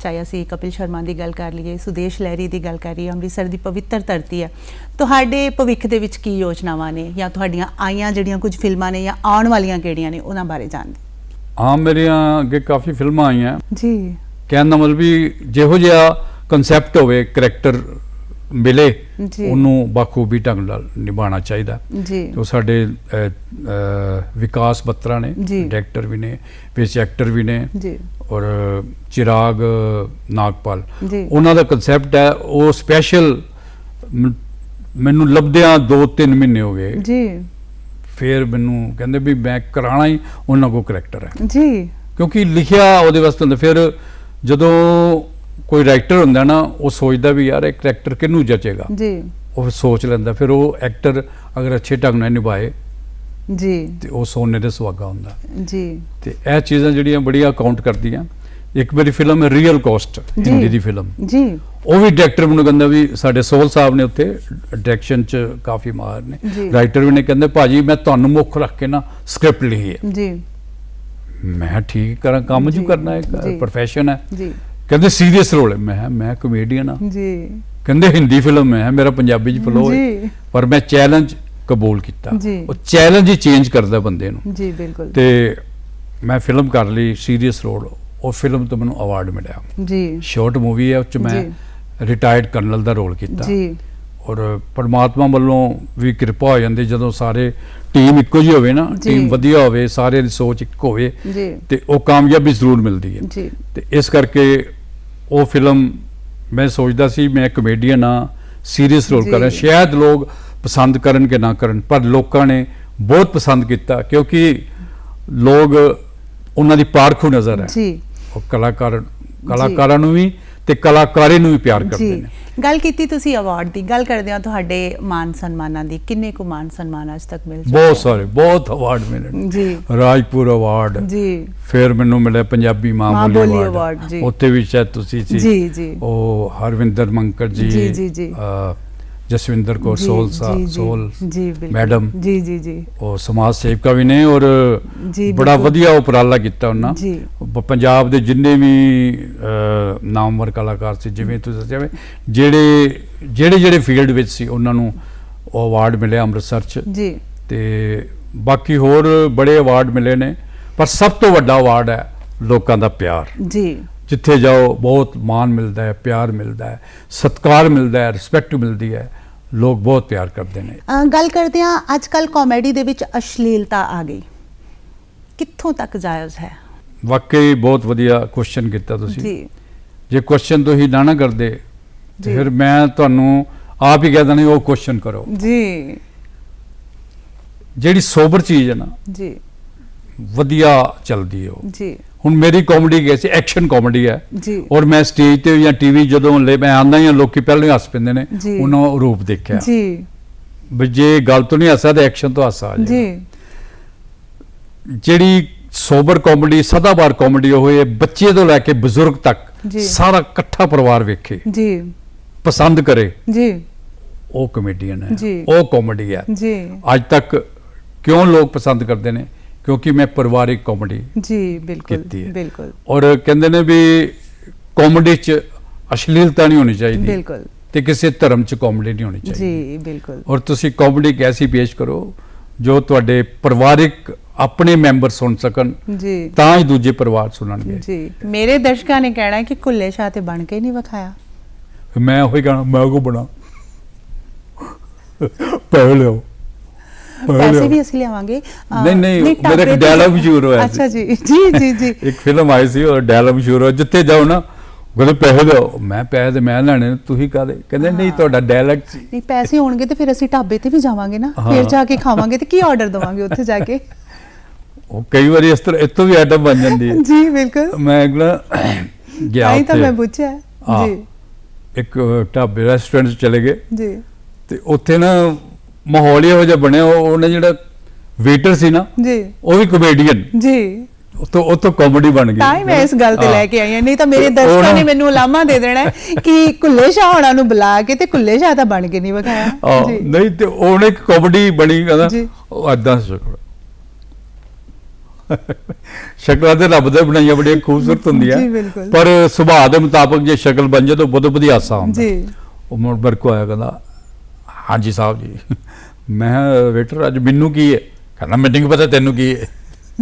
ਚਾਹੇ ਅਸੀਂ ਕਪਿਲ ਸ਼ਰਮਾ ਦੀ ਗੱਲ ਕਰ ਲਈਏ ਸੁਦੇਸ਼ ਲਹਿਰੀ ਦੀ ਗੱਲ ਕਰੀਏ ਅੰਮ੍ਰਿਤਸਰ ਦੀ ਪਵਿੱਤਰ ਧਰਤੀ ਹੈ ਤੁਹਾਡੇ ਭਵਿੱਖ ਦੇ ਵਿੱਚ ਕੀ ਯੋਜਨਾਵਾਂ ਨੇ ਜਾਂ ਤੁਹਾਡੀਆਂ ਆਈਆਂ ਜਿਹੜੀਆਂ ਕੁਝ ਫਿਲਮਾਂ ਨੇ ਜਾਂ ਆਉਣ ਵਾਲੀਆਂ ਕਿਹੜੀਆਂ ਨੇ ਉਹਨਾਂ ਬਾਰੇ ਜਾਣਦੇ ਹਾਂ? ਮੇਰੀਆਂ ਅੱਗੇ ਕਾਫੀ ਫਿਲਮਾਂ ਆਈਆਂ। ਜੀ। ਕਹਿਣ ਦਾ ਮਤਲਬ ਵੀ ਜਿਹੋ ਜਿਹਾ ਕਨਸੈਪਟ ਹੋਵੇ ਕਰੈਕਟਰ ਮਿਲੇ। ਉਹਨੂੰ ਬਾਖੂਬੀ ਢੰਗ ਨਾਲ ਨਿਭਾਉਣਾ ਚਾਹੀਦਾ। ਜੀ। ਜੋ ਸਾਡੇ ਵਿਕਾਸ ਬੱਤਰਾ ਨੇ। ਡਾਇਰੈਕਟਰ ਵੀ ਨੇ ਵਿੱਚ ਐਕਟਰ ਵੀ ਨੇ। ਜੀ। ਔਰ ਚਿਰਾਗ ਨਾਗਪਾਲ। ਉਹਨਾਂ ਦਾ ਕਨਸੈਪਟ ਹੈ ਉਹ ਸਪੈਸ਼ਲ ਮੈਨੂੰ ਲੱਭਦਿਆਂ 2-3 ਮਹੀਨੇ ਹੋ ਗਏ। ਜੀ। ਫਿਰ ਮੈਨੂੰ ਕਹਿੰਦੇ ਵੀ ਮੈਂ ਕਰਾਣਾ ਹੀ ਉਹਨਾਂ ਕੋ ਕਰੈਕਟਰ ਹੈ। ਜੀ। ਕਿਉਂਕਿ ਲਿਖਿਆ ਉਹਦੇ ਵਾਸਤੇ ਹੁੰਦਾ ਫਿਰ ਜਦੋਂ ਕੋਈ ਰਾਈਟਰ ਹੁੰਦਾ ਨਾ ਉਹ ਸੋਚਦਾ ਵੀ ਯਾਰ ਇਹ ਕਰੈਕਟਰ ਕਿਹਨੂੰ ਜਚੇਗਾ। ਜੀ। ਉਹ ਸੋਚ ਲੈਂਦਾ ਫਿਰ ਉਹ ਐਕਟਰ ਅਗਰ ਅੱਛੇ ਢੰਗ ਨਾਲ ਨਿਭਾਏ ਜੀ। ਤੇ ਉਹ ਸੋਨੇ ਦੇ ਸੁਹਾਗਾ ਹੁੰਦਾ। ਜੀ। ਤੇ ਇਹ ਚੀਜ਼ਾਂ ਜਿਹੜੀਆਂ ਬੜੀਆਂ ਕਾਊਂਟ ਕਰਦੀਆਂ। ਇੱਕ ਮੇਰੀ ਫਿਲਮ ਹੈ ਰੀਅਲ ਕੋਸਟ। ਹਿੰਦੀ ਦੀ ਫਿਲਮ। ਜੀ। ਉਹ ਵੀ ਡਾਇਰੈਕਟਰ ਮੈਨੂੰ ਕਹਿੰਦਾ ਵੀ ਸਾਡੇ ਸੋਲ ਸਾਹਿਬ ਨੇ ਉੱਥੇ ਡਾਇਰੈਕਸ਼ਨ ਚ ਕਾਫੀ ਮਾਹਰ ਨੇ। ਰਾਈਟਰ ਵੀ ਨੇ ਕਹਿੰਦੇ ਭਾਜੀ ਮੈਂ ਤੁਹਾਨੂੰ ਮੁੱਖ ਰੱਖ ਕੇ ਨਾ ਸਕ੍ਰਿਪਟ ਲਿਖੀ ਹੈ। ਜੀ। ਮੈਂ ਠੀਕ ਕਰਾਂ ਕੰਮ ਜੀ, ਕਰਨਾ। ਹੈ ਪ੍ਰੋਫੈਸ਼ਨ ਹੈ। ਜੀ। ਕਹਿੰਦੇ ਸੀਰੀਅਸ ਰੋਲ ਹੈ। ਮੈਂ ਮੈਂ ਕਮੇਡੀਅਨ ਆ ਜੀ। ਕਹਿੰਦੇ ਹਿੰਦੀ ਫਿਲਮ ਹੈ ਮੇਰਾ ਪੰਜਾਬੀ ਚ ਫਲੋ ਹੈ। ਪਰ ਮੈਂ ਚੈਲੰਜ ਕਬੂਲ ਕੀਤਾ। ਉਹ ਚੈਲੰਜ ਹੀ ਚੇਂਜ ਕਰਦਾ ਬੰਦੇ ਨੂੰ। ਜੀ ਬਿਲਕੁਲ। ਤੇ ਮੈਂ ਫਿਲਮ ਕਰ ਲਈ ਸੀਰੀਅਸ ਰੋਲ ਉਹ ਫਿਲਮ ਤੋਂ ਮੈਨੂੰ ਅਵਾਰਡ ਮਿਲਿਆ। ਜੀ। ਸ਼ਾਰਟ ਮੂਵੀ ਹੈ ਉਹ ਚ ਮੈਂ ਰਿਟਾਇਰਡ ਕਰਨਲ ਦਾ ਰੋਲ ਕੀਤਾ। ਜੀ। ਔਰ ਪਰਮਾਤਮਾ ਵੱਲੋਂ ਵੀ ਕਿਰਪਾ ਹੋ ਜਾਂਦੀ ਜਦੋਂ ਸਾਰੇ ਟੀਮ ਇੱਕੋ ਜਿਹੀ ਹੋਵੇ ਨਾ। ਟੀਮ ਵਧੀਆ ਹੋਵੇ ਸਾਰਿਆਂ ਦੀ ਸੋਚ ਇੱਕ ਹੋਵੇ ਤੇ ਉਹ ਕਾਮਯਾਬੀ ਜ਼ਰੂਰ ਮਿਲਦੀ ਹੈ। ਤੇ ਇਸ ਕਰਕੇ ਉਹ ਫਿਲਮ ਮੈਂ ਸੋਚਦਾ ਸੀ ਮੈਂ ਕਮੇਡੀਅਨ ਆ ਸੀਰੀਅਸ ਰੋਲ। ਕਰ ਰਿਹਾ। ਸ਼ਾਇਦ ਲੋਕ ਪਸੰਦ ਕਰਨ ਕਿ ਨਾ ਕਰਨ ਪਰ ਲੋਕਾਂ ਨੇ ਬਹੁਤ ਪਸੰਦ ਕੀਤਾ ਕਿਉਂਕਿ ਲੋਕ ਉਹਨਾਂ ਦੀ ਪਾਰਖੂ ਨਜ਼ਰ ਹੈ। ਜੀ। ਉਹ ਕਲਾਕਾਰ ਕਲਾਕਾਰਾਂ ਨੂੰ ਵੀ ਤੇ ਕਲਾਕਾਰੀ ਨੂੰ ਵੀ ਪਿਆਰ ਕਰਦੇ ਨੇ। ਗੱਲ ਕੀਤੀ ਤੁਸੀਂ ਅਵਾਰਡ ਦੀ ਗੱਲ ਕਰਦੇ ਹਾਂ ਤੁਹਾਡੇ ਮਾਨ ਸਨਮਾਨਾਂ ਦੀ ਕਿੰਨੇ ਕੁ ਮਾਨ ਸਨਮਾਨ ਅੱਜ ਤੱਕ ਮਿਲ ਚੁੱਕੇ ਬਹੁਤ ਸਾਰੇ ਬਹੁਤ ਅਵਾਰਡ ਮਿਲੇ ਨੇ। ਜੀ। ਰਾਜਪੁਰ ਅਵਾਰਡ ਜੀ। ਫਿਰ ਮੈਨੂੰ ਮਿਲਿਆ ਪੰਜਾਬੀ ਮਾਂ ਮਾਂ ਬੋਲੀ ਬੋਲੀ ਅਵਾਰਡ। ਉੱਥੇ ਵੀ ਸ਼ਾਇਦ ਤੁਸੀਂ ਸੀ। ਜੀ, ਜੀ। ਉਹ ਹਰਵਿੰਦਰ ਮੰਕਰ ਜੀ ਜੀ, ਜੀ, ਜੀ। ਜਸਵਿੰਦਰ ਕੌਰ ਜੀ, ਸੋਲ ਜੀ, ਸਾਹਿਬ ਜੀ, ਸੋਲ ਜੀ ਬਿਲਕੁਲ। ਮੈਡਮ ਜੀ ਜੀ ਜੀ। ਉਹ ਸਮਾਜ ਸੇਵਕਾ ਵੀ ਨੇ ਔਰ ਜੀ, ਬੜਾ ਬਿਲਕੁਲ। ਵਧੀਆ ਉਪਰਾਲਾ ਕੀਤਾ ਉਹਨਾਂ। ਜੀ। ਪ- ਪੰਜਾਬ ਦੇ ਜਿੰਨੇ ਵੀ ਨਾਮਵਰ ਕਲਾਕਾਰ ਸੀ ਜਿਵੇਂ ਤੁਸੀਂ ਦੱਸਿਆ ਵੇ, ਜਿਹੜੇ ਜਿਹੜੇ ਜਿਹੜੇ ਫੀਲਡ ਵਿੱਚ ਸੀ ਉਹਨਾਂ ਨੂੰ ਉਹ ਅਵਾਰਡ ਮਿਲਿਆ ਅੰਮ੍ਰਿਤਸਰ 'ਚ। ਜੀ। ਤੇ ਬਾਕੀ ਹੋਰ ਬੜੇ ਅਵਾਰਡ ਮਿਲੇ ਨੇ ਪਰ ਸਭ ਤੋਂ ਵੱਡਾ ਅਵਾਰਡ ਹੈ ਲੋਕਾਂ ਦਾ ਪਿਆਰ। ਜੀ। ਜਿੱਥੇ ਜਾਓ ਬਹੁਤ ਮਾਣ ਮਿਲਦਾ ਹੈ ਪਿਆਰ ਮਿਲਦਾ ਹੈ ਸਤਿਕਾਰ ਮਿਲਦਾ ਹੈ ਰਿਸਪੈਕਟ ਮਿਲਦੀ ਹੈ। ਲੋਕ ਬਹੁਤ ਪਿਆਰ ਕਰਦੇ ਨੇ। ਗੱਲ ਕਰਦੇ ਹਾਂ ਅੱਜ ਕੱਲ ਕਾਮੇਡੀ ਦੇ ਵਿੱਚ ਅਸ਼ਲੀਲਤਾ ਆ ਗਈ। ਕਿੱਥੋਂ ਤੱਕ ਜਾਇਜ਼ ਹੈ? ਵਾਕਈ ਬਹੁਤ ਵਧੀਆ ਕੁਐਸਚਨ ਕੀਤਾ ਤੁਸੀਂ। ਜੀ। ਜੇ ਕੁਐਸਚਨ ਤੁਸੀਂ ਨਾ ਨਾ ਕਰਦੇ। ਤੇ ਫਿਰ ਮੈਂ ਤੁਹਾਨੂੰ ਆਪ ਹੀ ਕਹਿ ਦੇਣਾ ਉਹ ਕੁਐਸਚਨ ਕਰੋ। ਜੀ। ਜਿਹੜੀ ਸੋਬਰ ਚੀਜ਼ ਹੈ ਨਾ ਜੀ। ਵਧੀਆ ਚੱਲਦੀ ਹੈ ਉਹ। ਜੀ। ਹੁਣ ਮੇਰੀ ਕਾਮੇਡੀ ਕੈਸੀ ਐਕਸ਼ਨ ਕਾਮੇਡੀ ਹੈ। ਜੀ। ਔਰ ਮੈਂ ਸਟੇਜ ਤੇ ਜਾਂ ਟੀਵੀ ਜਦੋਂ ਲੈ ਮੈਂ ਆਂਦਾ ਹੀ ਹਾਂ, ਲੋਕੀ ਪਹਿਲਾਂ ਹੀ ਹੱਸ ਪੈਂਦੇ ਨੇ ਜੀ। ਉਹਨਾਂ ਉਹ ਰੂਪ ਦੇਖਿਆ। ਜੀ। ਵੀ ਜੇ ਗੱਲ ਤੋਂ ਨਹੀਂ ਹੱਸਾ ਤੇ ਐਕਸ਼ਨ ਤੋਂ ਹਾਸਾ ਆ ਜੀ। ਜਿਹੜੀ ਸੋਬਰ ਕਾਮੇਡੀ ਸਦਾਬਾਰ ਕਾਮੇਡੀ ਹੋਏ ਬੱਚੇ ਤੋਂ ਲੈ ਕੇ ਬਜ਼ੁਰਗ ਤੱਕ ਜੀ। ਸਾਰਾ ਇਕੱਠਾ ਪਰਿਵਾਰ ਵੇਖੇ। ਜੀ। ਪਸੰਦ ਕਰੇ। ਜੀ। ਉਹ ਕਮੇਡੀਅਨ ਹੈ। ਜੀ। ਉਹ ਕਾਮੇਡੀ ਹੈ। ਜੀ। ਅੱਜ ਤੱਕ ਕਿਉਂ ਲੋਕ ਪਸੰਦ ਕਰਦੇ ਨੇ? ਕਿਉਂਕਿ ਮੈਂ ਪਰਿਵਾਰਿਕ ਕਾਮੇਡੀ ਜੀ ਬਿਲਕੁਲ। ਬਿਲਕੁਲ। ਔਰ ਕਹਿੰਦੇ ਨੇ ਵੀ ਕਾਮੇਡੀ 'ਚ ਅਸ਼ਲੀਲਤਾ ਨਹੀਂ ਹੋਣੀ ਚਾਹੀਦੀ ਬਿਲਕੁਲ। ਤੇ ਕਿਸੇ ਧਰਮ 'ਚ ਕਾਮੇਡੀ ਨਹੀਂ ਹੋਣੀ ਚਾਹੀਦੀ। ਜੀ ਬਿਲਕੁਲ। ਔਰ ਤੁਸੀਂ ਕਾਮੇਡੀ ਇੱਕ ਐਸੀ ਪੇਸ਼ ਕਰੋ ਜੋ ਤੁਹਾਡੇ ਪਰਿਵਾਰਿਕ ਆਪਣੇ ਮੈਂਬਰ ਸੁਣ ਸਕਣ ਜੀ। ਤਾਂ ਹੀ ਦੂਜੇ ਪਰਿਵਾਰ ਸੁਣਨਗੇ। ਜੀ ਮੇਰੇ ਦਰਸ਼ਕਾਂ ਨੇ ਕਹਿਣਾ ਕਿ ਕੁੱਲੇ ਸ਼ਾਹ ਤੇ ਬਣ ਕੇ ਨਹੀਂ ਵਿਖਾਇਆ। ਮੈਂ ਉਹੀ ਕਹਣਾ ਮੈਂ ਕੋ ਬਣਾ। ਪੈਸੇ ਲਿਓ। ਪੈਸੇ ਵੀ ਅਸੀਂ ਲਿਆਵਾਂਗੇ। ਨਹੀਂ, ਨਹੀਂ, ਮੇਰਾ ਇੱਕ dialogue ਮਸ਼ਹੂਰ ਹੋਇਆ ਅੱਛਾ ਜੀ ਜੀ ਜੀ ਜੀ। ਇੱਕ ਫਿਲਮ ਆਈ ਸੀ ਉਹ ਡਾਇਲੌਗ ਮਸ਼ਹੂਰ ਹੋ ਜਿੱਥੇ ਜਾਓ ਨਾ ਕਹਿੰਦੇ ਪੈਸੇ ਦਿਓ। ਮੈਂ ਪੈਸੇ ਤੇ ਮੈਂ ਲੈਣੇ ਤੁਸੀਂ ਕਾਦੇ ਕਹਿੰਦੇ ਨਹੀਂ ਤੁਹਾਡਾ ਡਾਇਲੌਗ ਨਹੀਂ ਪੈਸੇ ਹੋਣਗੇ ਤੇ ਫਿਰ ਅਸੀਂ ਢਾਬੇ ਤੇ ਵੀ ਜਾਵਾਂਗੇ ਨਾ। ਫਿਰ। ਜਾ ਕੇ ਖਾਵਾਂਗੇ ਤੇ ਕੀ ਆਰਡਰ ਦਵਾਂਗੇ ਉੱਥੇ ਜਾ ਕੇ? ਉਹ ਕਈ ਵਾਰੀ ਇਸ ਤਰ੍ਹਾਂ ਇਤੋਂ ਵੀ ਆਈਟਮ ਬਣ ਜਾਂਦੀ ਹੈ। ਜੀ ਬਿਲਕੁਲ। ਮੈਂ ਅਗਲਾ ਗਿਆ ਆਈ ਤਾਂ ਉੱਥੇ। ਮੈਂ ਪੁੱਛਿਆ। ਜੀ। ਇੱਕ ਢਾਬੇ ਰੈਸਟੋਰੈਂਟ 'ਚ ਚਲੇ ਗਏ। ਜੀ। ਤੇ ਉੱਥੇ ਨਾ ਮਾਹੌਲ ਇਹੋ ਜਿਹਾ ਬਣਿਆ ਉਹ ਉਹਨੇ ਜਿਹੜਾ ਵੇਟਰ ਸੀ ਨਾ ਜੀ। ਉਹ ਵੀ ਕਮੇਡੀਅਨ ਜੀ। ਉਤੋਂ ਉਤੋਂ ਕਾਮੇਡੀ ਬਣ ਗਈ। ਤਾਂ ਹੀ ਮੈਂ ਇਸ ਗੱਲ ਤੇ ਹਾਂ। ਲੈ ਕੇ ਆਈ ਹਾਂ ਨਹੀਂ ਤਾਂ ਮੇਰੇ ਤੇ ਉਹ ਦਰਸ਼ਕਾਂ ਨਾ- ਨੇ ਮੈਨੂੰ ਉਲਾਮਾ ਦੇ ਦੇਣਾ ਹੈ ਕਿ ਕੁੱਲੇ ਸ਼ਾਹ ਹੋਣਾ ਨੂੰ ਬੁਲਾ ਕੇ ਤੇ ਕੁੱਲੇ ਸ਼ਾਹ ਤਾਂ ਬਣ ਕੇ ਨਹੀਂ ਵਿਖਾਇਆ। ਜੀ। ਨਹੀਂ ਤੇ ਉਹਨੇ ਇੱਕ ਕਾਮੇਡੀ ਬਣੀ ਕਹਿੰਦਾ ਜੀ। ਉਹ ਐਦਾਂ ਸ਼ਕਲ। ਸ਼ਕਲਾਂ ਤੇ ਰੱਬ ਦੇ ਬਣਾਈਆਂ ਬੜੀਆਂ ਖੂਬਸੂਰਤ ਹੁੰਦੀਆਂ। ਜੀ, ਬਿਲਕੁਲ। ਪਰ ਸੁਭਾਅ ਦੇ ਮੁਤਾਬਕ ਜੇ ਸ਼ਕਲ ਬਣ ਜਾਏ ਤਾਂ ਬਹੁਤ ਵਧੀਆ ਹਾਸਾ ਹੁੰਦਾ। ਜੀ। ਉਹ ਮੁੜ ਬਰ ਕੋ ਆਇਆ ਕਹਿੰਦਾ ਹਾਂਜੀ ਸਾਹਿਬ ਜੀ। ਮੈਂ ਵੇਟਰ ਅੱਜ ਮੈਨੂੰ ਕੀ ਹੈ? ਕਹਿੰਦਾ ਮੈਨੂੰ ਪਤਾ ਤੈਨੂੰ ਕੀ ਹੈ?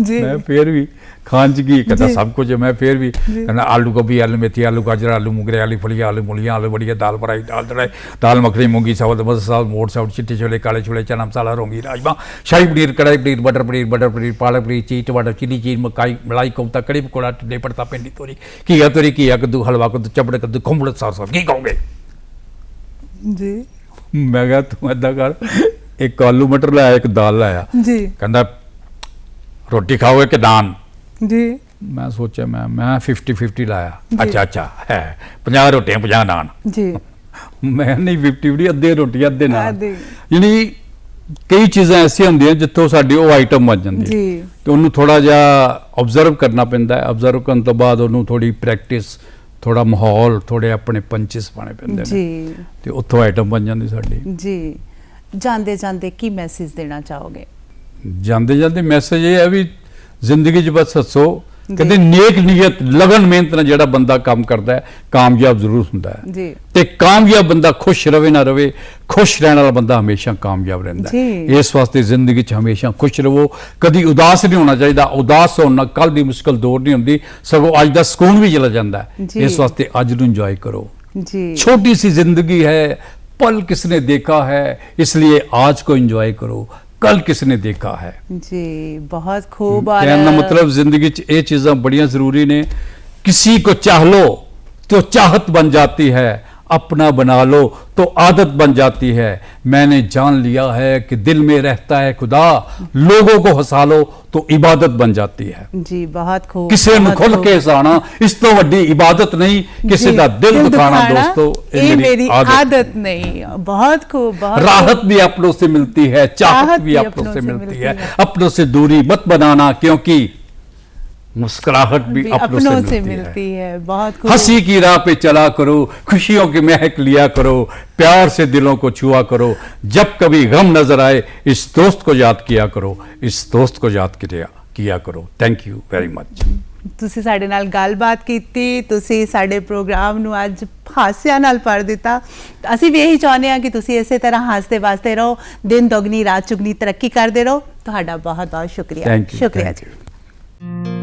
ਜੀ। ਮੈਂ ਫੇਰ ਵੀ ਖਾਣ ਚ ਕੀ ਕਹਿੰਦਾ ਸਭ ਕੁਝ ਮੈਂ ਫੇਰ ਵੀ ਕਹਿੰਦਾ ਆਲੂ ਗੋਭੀ ਆਲੂ ਮੇਥੀ ਆਲੂ ਗਾਜਰ ਆਲੂ ਮੁਗਰੇ ਆਲੂ ਫਲੀਆਂ ਆਲੂ ਮੁਲੀਆਂ ਆਲੂ ਬੜੀਆ ਦਾਲ ਫਰਾਈ ਦਾਲ ਤੜਾਈ ਦਾਲ ਮੱਖਣੀ ਮੂੰਗੀ ਚਾਵਲ ਮਸਰ ਸਾਲ ਮੋੜ ਸਾਬ ਚਿੱਟੇ ਛੋਲੇ ਕਾਲੇ ਛੋਲੇ ਚਨਾ ਮਸਾਲਾ ਰੋਂਗੀ rajma shahi paneer kadai paneer butter paneer butter paneer palak paneer cheese ਟਮਾਟਰ ਚਿੱਲੀ ਚੀਜ਼ ਮਕਾਈ ਮਲਾਈ ਕੋਫਤਾ ਕੜੀ ਪਕੌੜਾ ਟੱਡੇ ਪੜਤਾ ਪਿੰਡੀ ਤੋਰੀ ਕੀ ਆ ਤੋਰੀ ਕੀ ਆ ਕੱਦੂ ਹਲਵਾ ਕੱਦੂ ਚਪੜ ਕੱਦੂ ਖੁੰਬੜ ਸਾਰ ਸਾਰ ਕੀ ਕਹੋਗੇ? ਜੀ। ਮੈਂ ਕਿਹਾ ਤੂੰ ਏਦਾਂ ਕਰ। ਇੱਕ ਆਲੂ ਮਟਰ ਲਾਇਆ ਇੱਕ ਦਾਲ ਲਾਇਆ। ਜੀ। ਕਹਿੰਦਾ ਰੋਟੀ ਖਾਓਗੇ ਕਿ ਨਾਨ? ਜੀ। ਮੈਂ ਸੋਚਿਆ ਮੈਂ ਮੈਂ 50 50 ਲਾਇਆ ਅੱਛਾ ਅੱਛਾ ਹੈ। 50 ਰੋਟੀਆਂ 50 ਨਾਨ। ਜੀ। ਮੈਂ ਨਹੀਂ 50 ਵੀ ਅੱਧੇ ਰੋਟੀਆਂ ਅੱਧੇ ਨਾਨ। ਯਾਨੀ ਕਈ ਚੀਜ਼ਾਂ ਐਸੀਆਂ ਹੁੰਦੀਆਂ ਜਿੱਥੋਂ ਸਾਡੀ ਉਹ ਆਈਟਮ ਬਣ ਜਾਂਦੀ ਹੈ। ਜੀ। ਤੇ ਉਹਨੂੰ ਥੋੜਾ ਜਿਹਾ ਆਬਜ਼ਰਵ ਕਰਨਾ ਪੈਂਦਾ ਹੈ। ਆਬਜ਼ਰਵ ਕਰਨ ਤੋਂ ਬਾਅਦ ਉਹਨੂੰ ਥੋੜੀ ਪ੍ਰੈਕਟਿਸ ਥੋੜਾ ਮਾਹੌਲ ਥੋੜੇ ਆਪਣੇ ਪੰਚਸ ਪਾਣੇ ਪੈਂਦੇ ਨੇ। ਜੀ। ਤੇ ਉੱਥੋਂ ਆਈਟਮ ਬਣ ਜਾਂਦੀ ਸਾਡੀ। ਜੀ। ਜਾਂਦੇ ਜਾਂਦੇ ਕੀ ਮੈਸੇਜ ਦੇਣਾ ਚਾਹੋਗੇ? ਜਾਂਦੇ ਜਾਂਦੇ ਮੈਸੇਜ ਇਹ ਹੈ ਵੀ ਜ਼ਿੰਦਗੀ 'ਚ ਬਸ ਹੱਸੋ। ਕਹਿੰਦੇ ਨੇਕ ਨੀਅਤ ਲਗਨ ਮਿਹਨਤ ਨਾਲ ਜਿਹੜਾ ਬੰਦਾ ਕੰਮ ਕਰਦਾ ਹੈ ਕਾਮਯਾਬ ਜ਼ਰੂਰ ਹੁੰਦਾ ਹੈ। ਜੀ। ਤੇ ਕਾਮਯਾਬ ਬੰਦਾ ਖੁਸ਼ ਰਵੇ ਨਾ ਰਵੇ ਖੁਸ਼ ਰਹਿਣ ਵਾਲਾ ਬੰਦਾ ਹਮੇਸ਼ਾ ਕਾਮਯਾਬ ਰਹਿੰਦਾ ਹੈ। ਇਸ ਵਾਸਤੇ ਜ਼ਿੰਦਗੀ 'ਚ ਹਮੇਸ਼ਾ ਖੁਸ਼ ਰਹੋ ਕਦੀ ਉਦਾਸ ਨਹੀਂ ਹੋਣਾ ਚਾਹੀਦਾ। ਉਦਾਸ ਹੋਣ ਨਾਲ ਕੱਲ ਦੀ ਮੁਸ਼ਕਲ ਦੂਰ ਨਹੀਂ ਹੁੰਦੀ। ਸਗੋਂ ਅੱਜ ਦਾ ਸਕੂਨ ਵੀ ਚਲਾ ਜਾਂਦਾ ਹੈ। ਇਸ ਵਾਸਤੇ ਅੱਜ ਨੂੰ ਇੰਜੋਏ ਕਰੋ। ਜੀ। ਛੋਟੀ ਸੀ ਜ਼ਿੰਦਗੀ ਹੈ ਪਲ ਕਿਸਨੇ ਦੇਖਾ ਹੈ ਇਸ ਲਈ ਆਜ ਕੋ ਇੰਜੋਏ ਕਰੋ। ਕੱਲ ਕਿਸ ਨੇ ਦੇਖਾ ਹੈ? ਜੀ ਬਹੁਤ ਖੂਬ ਆ ਰਿਹਾ ਕਹਿਣ ਦਾ ਮਤਲਬ ਜ਼ਿੰਦਗੀ 'ਚ ਇਹ ਚੀਜ਼ਾਂ ਬੜੀਆਂ ਜ਼ਰੂਰੀ ਨੇ। ਕਿਸੇ ਕੋ ਚਾਹ ਲੋ ਤੋ ਚਾਹਤ ਬਣ ਜਾਂਦੀ ਹੈ। अपना बना लो तो आदत बन जाती है मैंने जान लिया है कि दिल में रहता है खुदा लोगों को हंसा लो तो इबादत बन जाती है जी बहुत खूब ਕਿਸੇ ਨੂੰ बहुत ਖੁੱਲ खूब। ਕੇ ਹਸਾਣਾ ਇਸ ਤੋਂ ਵੱਡੀ ਇਬਾਦਤ ਨਹੀਂ ਕਿਸੇ जी, ਦਾ ਦਿਲ ਦੁਖਾਣਾ ਦੋਸਤੋ ये मेरी आदत नहीं बहुत खूब बहुत राहत भी अपनों से मिलती है चाहत राहत भी भी अपनों अपनों से से मिलती मिलती है है। अपनों से दूरी मत बनाना क्योंकि मुस्कुराहट भी भी अपनों से मिलती, मिलती है है बहुत खूब हंसी की राह पे चला करो खुशियों की महक लिया करो प्यार से दिलों को छुआ करो जब कभी गम नजर आए इस दोस्त को याद किया करो इस दोस्त को याद किया किया करो थैंक यू वेरी मच ਤੁਸੀਂ ਸਾਡੇ ਨਾਲ ਗੱਲਬਾਤ ਕੀਤੀ ਤੁਸੀਂ ਸਾਡੇ ਪ੍ਰੋਗਰਾਮ ਨੂੰ ਅੱਜ ਹਾਸਿਆਂ ਨਾਲ ਭਰ ਦਿੱਤਾ ਅਸੀਂ ਵੀ ਇਹੀ ਚਾਹੁੰਦੇ ਹਾਂ ਕਿ ਤੁਸੀਂ ਇਸੇ ਤਰ੍ਹਾਂ ਹੱਸਦੇ ਵਸਦੇ ਰਹੋ ਦਿਨ ਦੁਗਣੀ ਰਾਤ ਚੁਗਣੀ ਤਰੱਕੀ ਕਰਦੇ ਰਹੋ ਤੁਹਾਡਾ ਬਹੁਤ ਬਹੁਤ ਸ਼ੁਕਰੀਆ Thank you, ਸ਼ੁਕਰੀਆ thank ਜੀ you.